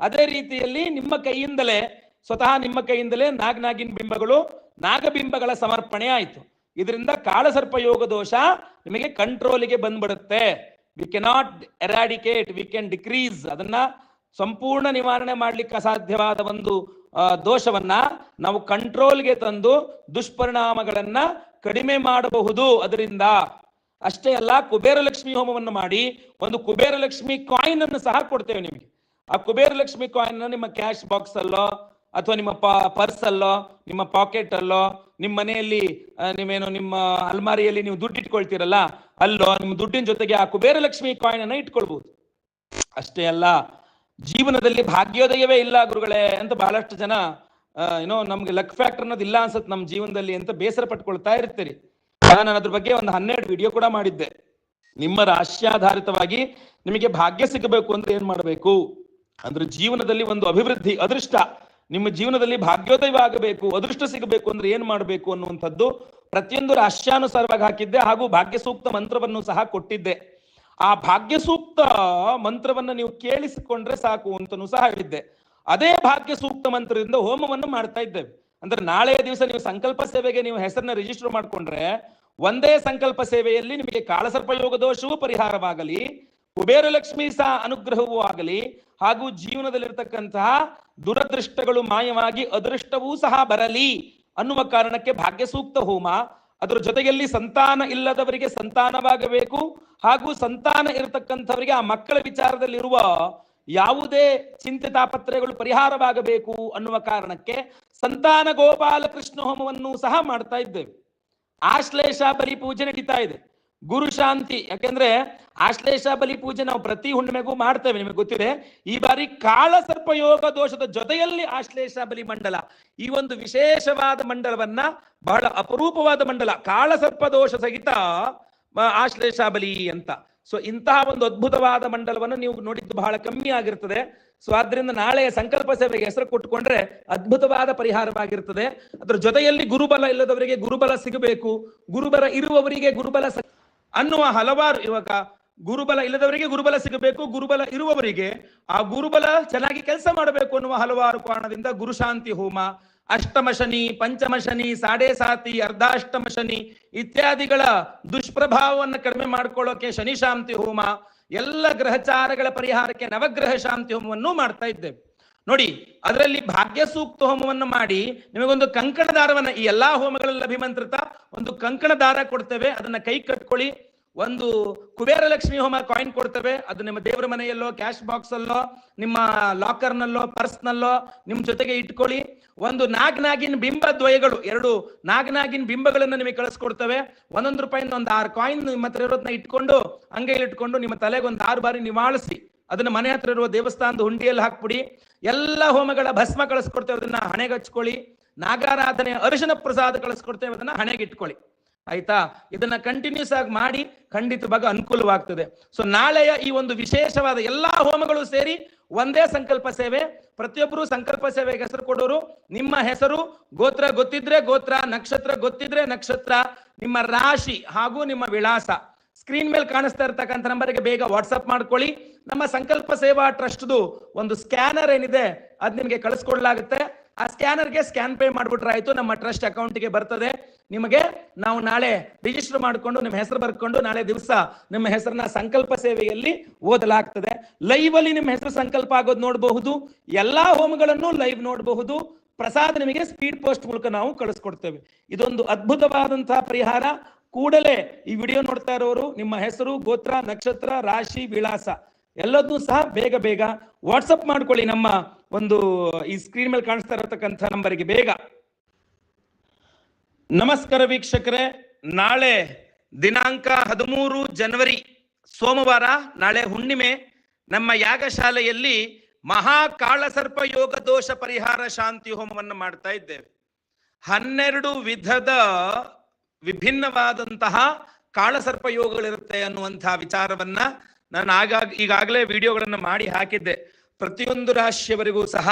ಅದೇ ರೀತಿಯಲ್ಲಿ ನಿಮ್ಮ ಕೈಯಿಂದಲೇ, ಸ್ವತಃ ನಿಮ್ಮ ಕೈಯಿಂದಲೇ ನಾಗನಾಗಿನ ಬಿಂಬಗಳು ನಾಗಬಿಂಬಗಳ ಸಮರ್ಪಣೆ ಆಯಿತು. ಇದರಿಂದ ಕಾಳಸರ್ಪ ಸರ್ಪಯೋಗ ದೋಷ ನಿಮಗೆ ಕಂಟ್ರೋಲಿಗೆ ಬಂದ್ಬಿಡುತ್ತೆ. We cannot eradicate we can decrease ಅದನ್ನ ಸಂಪೂರ್ಣ ನಿವಾರಣೆ ಮಾಡಲಿಕ್ಕೆ ಅಸಾಧ್ಯವಾದ ಒಂದು ದೋಷವನ್ನ ನಾವು ಕಂಟ್ರೋಲ್ಗೆ ತಂದು ದುಷ್ಪರಿಣಾಮಗಳನ್ನ ಕಡಿಮೆ ಮಾಡಬಹುದು. ಅದರಿಂದ ಅಷ್ಟೇ ಅಲ್ಲ ಕುಬೇರ ಲಕ್ಷ್ಮಿ ಹೋಮವನ್ನು ಮಾಡಿ ಒಂದು ಕುಬೇರ ಲಕ್ಷ್ಮಿ ಕಾಯಿನ್ ಅನ್ನು ಸಹ ಕೊಡ್ತೇವೆ ನಿಮಗೆ. ಆ ಕುಬೇರ ಲಕ್ಷ್ಮಿ ಕಾಯಿನ್ ನಿಮ್ಮ ಕ್ಯಾಶ್ ಬಾಕ್ಸ್ ಅಲ್ಲೋ, ಅಥವಾ ನಿಮ್ಮ ಪರ್ಸ್ ಅಲ್ಲೋ, ನಿಮ್ಮ ಪಾಕೆಟ್ ಅಲ್ಲೋ, ನಿಮ್ಮ ಮನೆಯಲ್ಲಿ ನೀವೇನು ನಿಮ್ಮ ಅಲ್ಮಾರಿಯಲ್ಲಿ ನೀವು ದುಡ್ಡು ಇಟ್ಕೊಳ್ತೀರಲ್ಲ ಅಲ್ಲೋ ನಿಮ್ಮ ದುಡ್ಡಿನ ಜೊತೆಗೆ ಆ ಕುಬೇರ ಲಕ್ಷ್ಮಿ ಕಾಯಿನ್ ಅನ್ನ ಇಟ್ಕೊಳ್ಬಹುದು. ಅಷ್ಟೇ ಅಲ್ಲ ಜೀವನದಲ್ಲಿ ಭಾಗ್ಯೋದಯವೇ ಇಲ್ಲ ಗುರುಗಳೇ ಅಂತ ಬಹಳಷ್ಟು ಜನ ಏನೋ ನಮ್ಗೆ ಲಕ್ ಫ್ಯಾಕ್ಟರ್ ಅನ್ನೋದು ಇಲ್ಲ ಅನ್ಸತ್ ನಮ್ಮ ಜೀವನದಲ್ಲಿ ಅಂತ ಬೇಸರ ಪಟ್ಕೊಳ್ತಾ ಇರ್ತೀರಿ. ನಾನು ಅದ್ರ ಬಗ್ಗೆ ಒಂದು ಹನ್ನೆರಡು ವಿಡಿಯೋ ಕೂಡ ಮಾಡಿದ್ದೆ. ನಿಮ್ಮ ರಾಶ್ಯಾಧಾರಿತವಾಗಿ ನಿಮಗೆ ಭಾಗ್ಯ ಸಿಗಬೇಕು ಅಂದ್ರೆ ಏನ್ ಮಾಡಬೇಕು? ಅಂದ್ರೆ ಜೀವನದಲ್ಲಿ ಒಂದು ಅಭಿವೃದ್ಧಿ, ಅದೃಷ್ಟ, ನಿಮ್ಮ ಜೀವನದಲ್ಲಿ ಭಾಗ್ಯೋದಯ ಆಗಬೇಕು ಅದೃಷ್ಟ ಸಿಗಬೇಕು ಅಂದ್ರೆ ಏನ್ ಮಾಡಬೇಕು ಅನ್ನುವಂಥದ್ದು ಪ್ರತಿಯೊಂದು ರಾಶ್ಯಾನುಸಾರವಾಗಿ ಹಾಕಿದ್ದೆ ಹಾಗೂ ಭಾಗ್ಯ ಸೂಕ್ತ ಮಂತ್ರವನ್ನು ಸಹ ಕೊಟ್ಟಿದ್ದೆ. ಆ ಭಾಗ್ಯ ಸೂಕ್ತ ಮಂತ್ರವನ್ನ ನೀವು ಕೇಳಿಸಿಕೊಂಡ್ರೆ ಸಾಕು ಅಂತನೂ ಸಹ ಹೇಳಿದ್ದೆ. ಅದೇ ಭಾಗ್ಯ ಸೂಕ್ತ ಮಂತ್ರದಿಂದ ಹೋಮವನ್ನು ಮಾಡ್ತಾ ಇದ್ದೇವೆ. ಅಂದ್ರೆ ನಾಳೆಯ ದಿವಸ ನೀವು ಸಂಕಲ್ಪ ಸೇವೆಗೆ ನೀವು ಹೆಸರನ್ನ ರಿಜಿಸ್ಟರ್ ಮಾಡ್ಕೊಂಡ್ರೆ ಒಂದೇ ಸಂಕಲ್ಪ ಸೇವೆಯಲ್ಲಿ ನಿಮಗೆ ಕಾಳಸರ್ಪಯೋಗ ದೋಷವೂ ಪರಿಹಾರವಾಗಲಿ, ಕುಬೇರ ಲಕ್ಷ್ಮಿ ಸಹ ಅನುಗ್ರಹವೂ ಆಗಲಿ, ಹಾಗೂ ಜೀವನದಲ್ಲಿರ್ತಕ್ಕಂತಹ ದುರದೃಷ್ಟಗಳು ಮಾಯವಾಗಿ ಅದೃಷ್ಟವೂ ಸಹ ಬರಲಿ ಅನ್ನುವ ಕಾರಣಕ್ಕೆ ಭಾಗ್ಯ ಸೂಕ್ತ ಹೋಮ, ಅದರ ಜೊತೆಯಲ್ಲಿ ಸಂತಾನ ಇಲ್ಲದವರಿಗೆ ಸಂತಾನವಾಗಬೇಕು ಹಾಗೂ ಸಂತಾನ ಇರತಕ್ಕಂಥವರಿಗೆ ಆ ಮಕ್ಕಳ ವಿಚಾರದಲ್ಲಿರುವ ಯಾವುದೇ ಚಿಂತೆ ತಾಪತ್ರಯಗಳು ಪರಿಹಾರವಾಗಬೇಕು ಅನ್ನುವ ಕಾರಣಕ್ಕೆ ಸಂತಾನ ಗೋಪಾಲ ಕೃಷ್ಣ ಹೋಮವನ್ನು ಸಹ ಮಾಡ್ತಾ ಇದ್ದೇವೆ. ಆಶ್ಲೇಷ ಬಲಿ ಪೂಜೆ ನಡೀತಾ ಇದೆ. ಗುರು ಶಾಂತಿ, ಯಾಕೆಂದ್ರೆ ಆಶ್ಲೇಷ ಬಲಿ ಪೂಜೆ ನಾವು ಪ್ರತಿ ಹುಣ್ಣಿಮೆಗೂ ಮಾಡ್ತೇವೆ, ನಿಮಗೆ ಗೊತ್ತಿದೆ. ಈ ಬಾರಿ ಕಾಳ ಸರ್ಪ ಯೋಗ ದೋಷದ ಜೊತೆಯಲ್ಲಿ ಆಶ್ಲೇಷ ಬಲಿ ಮಂಡಲ. ಈ ಒಂದು ವಿಶೇಷವಾದ ಮಂಡಲವನ್ನ ಬಹಳ ಅಪರೂಪವಾದ ಮಂಡಲ. ಕಾಳ ಸರ್ಪ ದೋಷ ಸಹಿತ ಆ, ಆಶ್ಲೇಷ ಬಲಿ ಅಂತ. ಸೊ ಇಂತಹ ಒಂದು ಅದ್ಭುತವಾದ ಮಂಡಲವನ್ನು ನೀವು ನೋಡಿದ್ದು ಬಹಳ ಕಮ್ಮಿ ಆಗಿರ್ತದೆ. ಸೊ ಆದ್ರಿಂದ ನಾಳೆಯ ಸಂಕಲ್ಪ ಸೇವೆಗೆ ಹೆಸರು ಕೊಟ್ಟುಕೊಂಡ್ರೆ ಅದ್ಭುತವಾದ ಪರಿಹಾರವಾಗಿರ್ತದೆ. ಅದರ ಜೊತೆಯಲ್ಲಿ ಗುರುಬಲ ಇಲ್ಲದವರಿಗೆ ಗುರುಬಲ ಸಿಗಬೇಕು. ಗುರುಬಲ ಇರುವವರಿಗೆ ಗುರುಬಲ ಅನ್ನುವ ಹಲವಾರು ಇವಾಗ ಗುರುಬಲ ಇಲ್ಲದವರಿಗೆ ಗುರುಬಲ ಸಿಗಬೇಕು ಗುರುಬಲ ಇರುವವರಿಗೆ ಆ ಗುರುಬಲ ಚೆನ್ನಾಗಿ ಕೆಲಸ ಮಾಡಬೇಕು ಅನ್ನುವ ಹಲವಾರು ಕಾರಣದಿಂದ ಗುರುಶಾಂತಿ ಹೋಮ ಅಷ್ಟಮ ಶನಿ ಪಂಚಮ ಶನಿ ಸಾಡೆ ಸಾತಿ ಅರ್ಧಾಷ್ಟಮ ಶನಿ ಇತ್ಯಾದಿಗಳ ದುಷ್ಪ್ರಭಾವವನ್ನು ಕಡಿಮೆ ಮಾಡ್ಕೊಳ್ಳೋಕೆ ಶನಿ ಶಾಂತಿ ಹೋಮ, ಎಲ್ಲ ಗ್ರಹಚಾರಗಳ ಪರಿಹಾರಕ್ಕೆ ನವಗ್ರಹ ಶಾಂತಿ ಹೋಮವನ್ನು ಮಾಡ್ತಾ ಇದ್ದೇವೆ. ನೋಡಿ, ಅದರಲ್ಲಿ ಭಾಗ್ಯ ಸೂಕ್ತ ಹೋಮವನ್ನು ಮಾಡಿ ನಿಮಗೊಂದು ಕಂಕಣ ದಾರವನ್ನ ಈ ಎಲ್ಲಾ ಹೋಮಗಳಲ್ಲಿ ಅಭಿಮಂತ್ರಿತ ಒಂದು ಕಂಕಣ ದಾರ ಕೊಡ್ತೇವೆ. ಅದನ್ನ ಕೈ ಕಟ್ಕೊಳ್ಳಿ. ಒಂದು ಕುಬೇರ ಲಕ್ಷ್ಮಿ ಹೋಮ ಕಾಯಿನ್ ಕೊಡ್ತೇವೆ. ಅದು ನಿಮ್ಮ ದೇವರ ಮನೆಯಲ್ಲೋ ಕ್ಯಾಶ್ ಬಾಕ್ಸ್ ಅಲ್ಲೋ, ನಿಮ್ಮ ಲಾಕರ್ನಲ್ಲೋ ಪರ್ಸ್ನಲ್ಲೋ ನಿಮ್ಮ ಜೊತೆಗೆ ಇಟ್ಕೊಳ್ಳಿ. ಒಂದು ನಾಗನಾಗಿನ ಬಿಂಬ ದ್ವಯಗಳು, ಎರಡು ನಾಗನಾಗಿನ ಬಿಂಬಗಳನ್ನು ನಿಮಗೆ ಕಳಿಸ್ಕೊಡ್ತವೆ. ಒಂದೊಂದು ರೂಪಾಯಿಂದ ಒಂದು ಆರು ಕಾಯಿನ್ ನಿಮ್ಮ ಹತ್ರ ಇರೋದನ್ನ ಇಟ್ಕೊಂಡು, ಅಂಗೈಲಿ ಇಟ್ಕೊಂಡು ನಿಮ್ಮ ತಲೆಗೆ ಒಂದು ಆರು ಬಾರಿ ನಿವಾಳಿಸಿ, ಅದನ್ನ ಮನೆ ಹತ್ರ ಇರುವ ದೇವಸ್ಥಾನದ ಹುಂಡಿಯಲ್ಲಿ ಹಾಕ್ಬಿಡಿ. ಎಲ್ಲ ಹೋಮಗಳ ಭಸ್ಮ ಕಳಿಸ್ಕೊಡ್ತೇವೆ, ಅದನ್ನ ಹಣೆಗೆ ಹಚ್ಕೊಳ್ಳಿ. ನಾಗಾರಾಧನೆ ಅರಿಶಿನ ಪ್ರಸಾದ ಕಳಿಸ್ಕೊಡ್ತೇವೆ, ಅದನ್ನ ಹಣೆಗೆ ಇಟ್ಕೊಳ್ಳಿ. ಆಯ್ತಾ? ಇದನ್ನ ಕಂಟಿನ್ಯೂಸ್ ಆಗಿ ಮಾಡಿ ಖಂಡಿತವಾಗ ಅನುಕೂಲವಾಗ್ತದೆ. ಸೊ ನಾಳೆಯ ಈ ಒಂದು ವಿಶೇಷವಾದ ಎಲ್ಲಾ ಹೋಮಗಳು ಸೇರಿ ಒಂದೇ ಸಂಕಲ್ಪ ಸೇವೆ. ಪ್ರತಿಯೊಬ್ಬರು ಸಂಕಲ್ಪ ಸೇವೆಗೆ ಹೆಸರು ಕೊಡೋರು. ನಿಮ್ಮ ಹೆಸರು, ಗೋತ್ರ ಗೊತ್ತಿದ್ರೆ ಗೋತ್ರ, ನಕ್ಷತ್ರ ಗೊತ್ತಿದ್ರೆ ನಕ್ಷತ್ರ, ನಿಮ್ಮ ರಾಶಿ ಹಾಗೂ ನಿಮ್ಮ ವಿಳಾಸ. ಸ್ಕ್ರೀನ್ ಮೇಲೆ ಕಾಣಿಸ್ತಾ ಇರ್ತಕ್ಕಂಥ ನಂಬರ್ಗೆ ಬೇಗ ವಾಟ್ಸಪ್ ಮಾಡ್ಕೊಳ್ಳಿ. ನಮ್ಮ ಸಂಕಲ್ಪ ಸೇವಾ ಟ್ರಸ್ಟ್ದು ಒಂದು ಸ್ಕ್ಯಾನರ್ ಏನಿದೆ, ಅದು ನಿಮಗೆ ಕಳಿಸ್ಕೊಡ್ಲಾಗುತ್ತೆ. ಆ ಸ್ಕ್ಯಾನರ್ಗೆ ಸ್ಕ್ಯಾನ್ ಪೇ ಮಾಡ್ಬಿಟ್ರೆ ಆಯ್ತು, ನಮ್ಮ ಟ್ರಸ್ಟ್ ಅಕೌಂಟ್ಗೆ ಬರ್ತದೆ. ನಿಮಗೆ ನಾವು ನಾಳೆ ರಿಜಿಸ್ಟರ್ ಮಾಡಿಕೊಂಡು, ನಿಮ್ಮ ಹೆಸರು ಬರ್ಕೊಂಡು ನಾಳೆ ದಿವಸ ನಿಮ್ಮ ಹೆಸರನ್ನ ಸಂಕಲ್ಪ ಸೇವೆಯಲ್ಲಿ ಓದಲಾಗ್ತದೆ. ಲೈವ್ ಅಲ್ಲಿ ನಿಮ್ಮ ಹೆಸರು ಸಂಕಲ್ಪ ಆಗೋದು ನೋಡಬಹುದು. ಎಲ್ಲಾ ಹೋಮಗಳನ್ನು ಲೈವ್ ನೋಡಬಹುದು. ಪ್ರಸಾದ ನಿಮಗೆ ಸ್ಪೀಡ್ ಪೋಸ್ಟ್ ಮೂಲಕ ನಾವು ಕಳಿಸ್ಕೊಡ್ತೇವೆ. ಇದೊಂದು ಅದ್ಭುತವಾದಂತಹ ಪರಿಹಾರ. ಕೂಡಲೇ ಈ ವಿಡಿಯೋ ನೋಡ್ತಾ ಇರೋರು, ನಿಮ್ಮ ಹೆಸರು, ಗೋತ್ರ, ನಕ್ಷತ್ರ, ರಾಶಿ, ವಿಳಾಸ. ಎಲ್ಲದನ್ನೂ ಸಹ ಬೇಗ ಬೇಗ ವಾಟ್ಸಪ್ ಮಾಡ್ಕೊಳ್ಳಿ ನಮ್ಮ ಒಂದು ಈ ಸ್ಕ್ರೀನ್ ಮೇಲೆ ಕಾಣಿಸ್ತಾ ಇರತಕ್ಕಂಥ ನಂಬರಿಗೆ ಬೇಗ. ನಮಸ್ಕಾರ ವೀಕ್ಷಕರೇ, ನಾಳೆ ದಿನಾಂಕ ಹದಿಮೂರು ಜನವರಿ, ಸೋಮವಾರ, ನಾಳೆ ಹುಣ್ಣಿಮೆ, ನಮ್ಮ ಯಾಗಶಾಲೆಯಲ್ಲಿ ಮಹಾ ಕಾಳಸರ್ಪ ಯೋಗ ದೋಷ ಪರಿಹಾರ ಶಾಂತಿ ಹೋಮವನ್ನು ಮಾಡ್ತಾ ಇದ್ದೇವೆ. ಹನ್ನೆರಡು ವಿಧದ ವಿಭಿನ್ನವಾದಂತಹ ಕಾಳಸರ್ಪ ಯೋಗಗಳಿರುತ್ತೆ ಅನ್ನುವಂತಹ ವಿಚಾರವನ್ನ ನಾನು ಆಗಾಗ ಈಗಾಗಲೇ ವಿಡಿಯೋಗಳನ್ನು ಮಾಡಿ ಹಾಕಿದ್ದೆ. ಪ್ರತಿಯೊಂದು ರಾಶಿಯವರೆಗೂ ಸಹ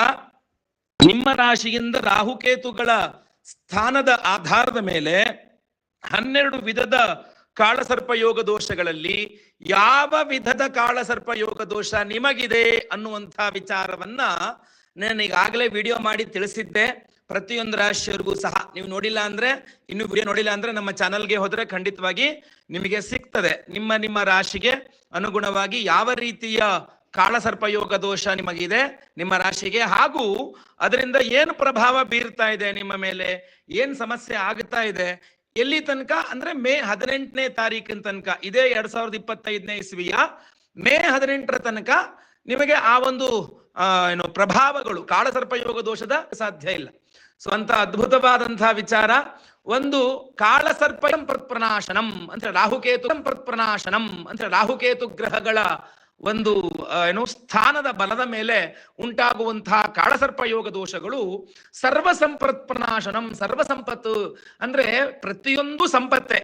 ನಿಮ್ಮ ರಾಶಿಯಿಂದ ರಾಹುಕೇತುಗಳ ಸ್ಥಾನದ ಆಧಾರದ ಮೇಲೆ ಹನ್ನೆರಡು ವಿಧದ ಕಾಳಸರ್ಪ ಯೋಗ ದೋಷಗಳಲ್ಲಿ ಯಾವ ವಿಧದ ಕಾಳಸರ್ಪ ಯೋಗ ದೋಷ ನಿಮಗಿದೆ ಅನ್ನುವಂಥ ವಿಚಾರವನ್ನ ನಾನು ಈಗಾಗಲೇ ವಿಡಿಯೋ ಮಾಡಿ ತಿಳಿಸಿದ್ದೆ. ಪ್ರತಿಯೊಂದು ರಾಶಿಯವರಿಗೂ ಸಹ ನೀವು ನೋಡಿಲ್ಲ ಅಂದ್ರೆ, ಇನ್ನು ವಿಡಿಯೋ ನೋಡಿಲ್ಲ ಅಂದ್ರೆ ನಮ್ಮ ಚಾನಲ್ಗೆ ಹೋದ್ರೆ ಖಂಡಿತವಾಗಿ ನಿಮಗೆ ಸಿಗ್ತದೆ. ನಿಮ್ಮ ನಿಮ್ಮ ರಾಶಿಗೆ ಅನುಗುಣವಾಗಿ ಯಾವ ರೀತಿಯ ಕಾಳಸರ್ಪಯೋಗ ದೋಷ ನಿಮಗಿದೆ, ನಿಮ್ಮ ರಾಶಿಗೆ ಹಾಗೂ ಅದರಿಂದ ಏನು ಪ್ರಭಾವ ಬೀರ್ತಾ ಇದೆ ನಿಮ್ಮ ಮೇಲೆ, ಏನ್ ಸಮಸ್ಯೆ ಆಗ್ತಾ ಇದೆ, ಎಲ್ಲಿ ತನಕ ಅಂದ್ರೆ ಮೇ ಹದಿನೆಂಟನೇ ತಾರೀಕಿನ ತನಕ, ಇದೇ ಎರಡ್ ಸಾವಿರದ ಇಪ್ಪತ್ತೈದನೇ ಇಸ್ವಿಯ ಮೇ ಹದಿನೆಂಟರ ತನಕ ನಿಮಗೆ ಆ ಒಂದು ಏನು ಪ್ರಭಾವಗಳು ಕಾಳಸರ್ಪಯೋಗ ದೋಷದ ಸಾಧ್ಯ ಇಲ್ಲ. ಸೊ ಅಂತ ಅದ್ಭುತವಾದಂತಹ ವಿಚಾರ. ಒಂದು ಕಾಳಸರ್ಪ ಪ್ರನಾಶನಂ ಅಂದ್ರೆ ರಾಹುಕೇತು ಪ್ರನಾಶನಂ ಅಂದ್ರೆ ರಾಹುಕೇತು ಗ್ರಹಗಳ ಒಂದು ಏನು ಸ್ಥಾನದ ಬಲದ ಮೇಲೆ ಉಂಟಾಗುವಂತಹ ಕಾಳಸರ್ಪ ಯೋಗ ದೋಷಗಳು ಸರ್ವ ಸಂಪತ್ ಪ್ರನಾಶನಂ ಸರ್ವ ಸಂಪತ್ತು ಅಂದ್ರೆ ಪ್ರತಿಯೊಂದು ಸಂಪತ್ತೆ.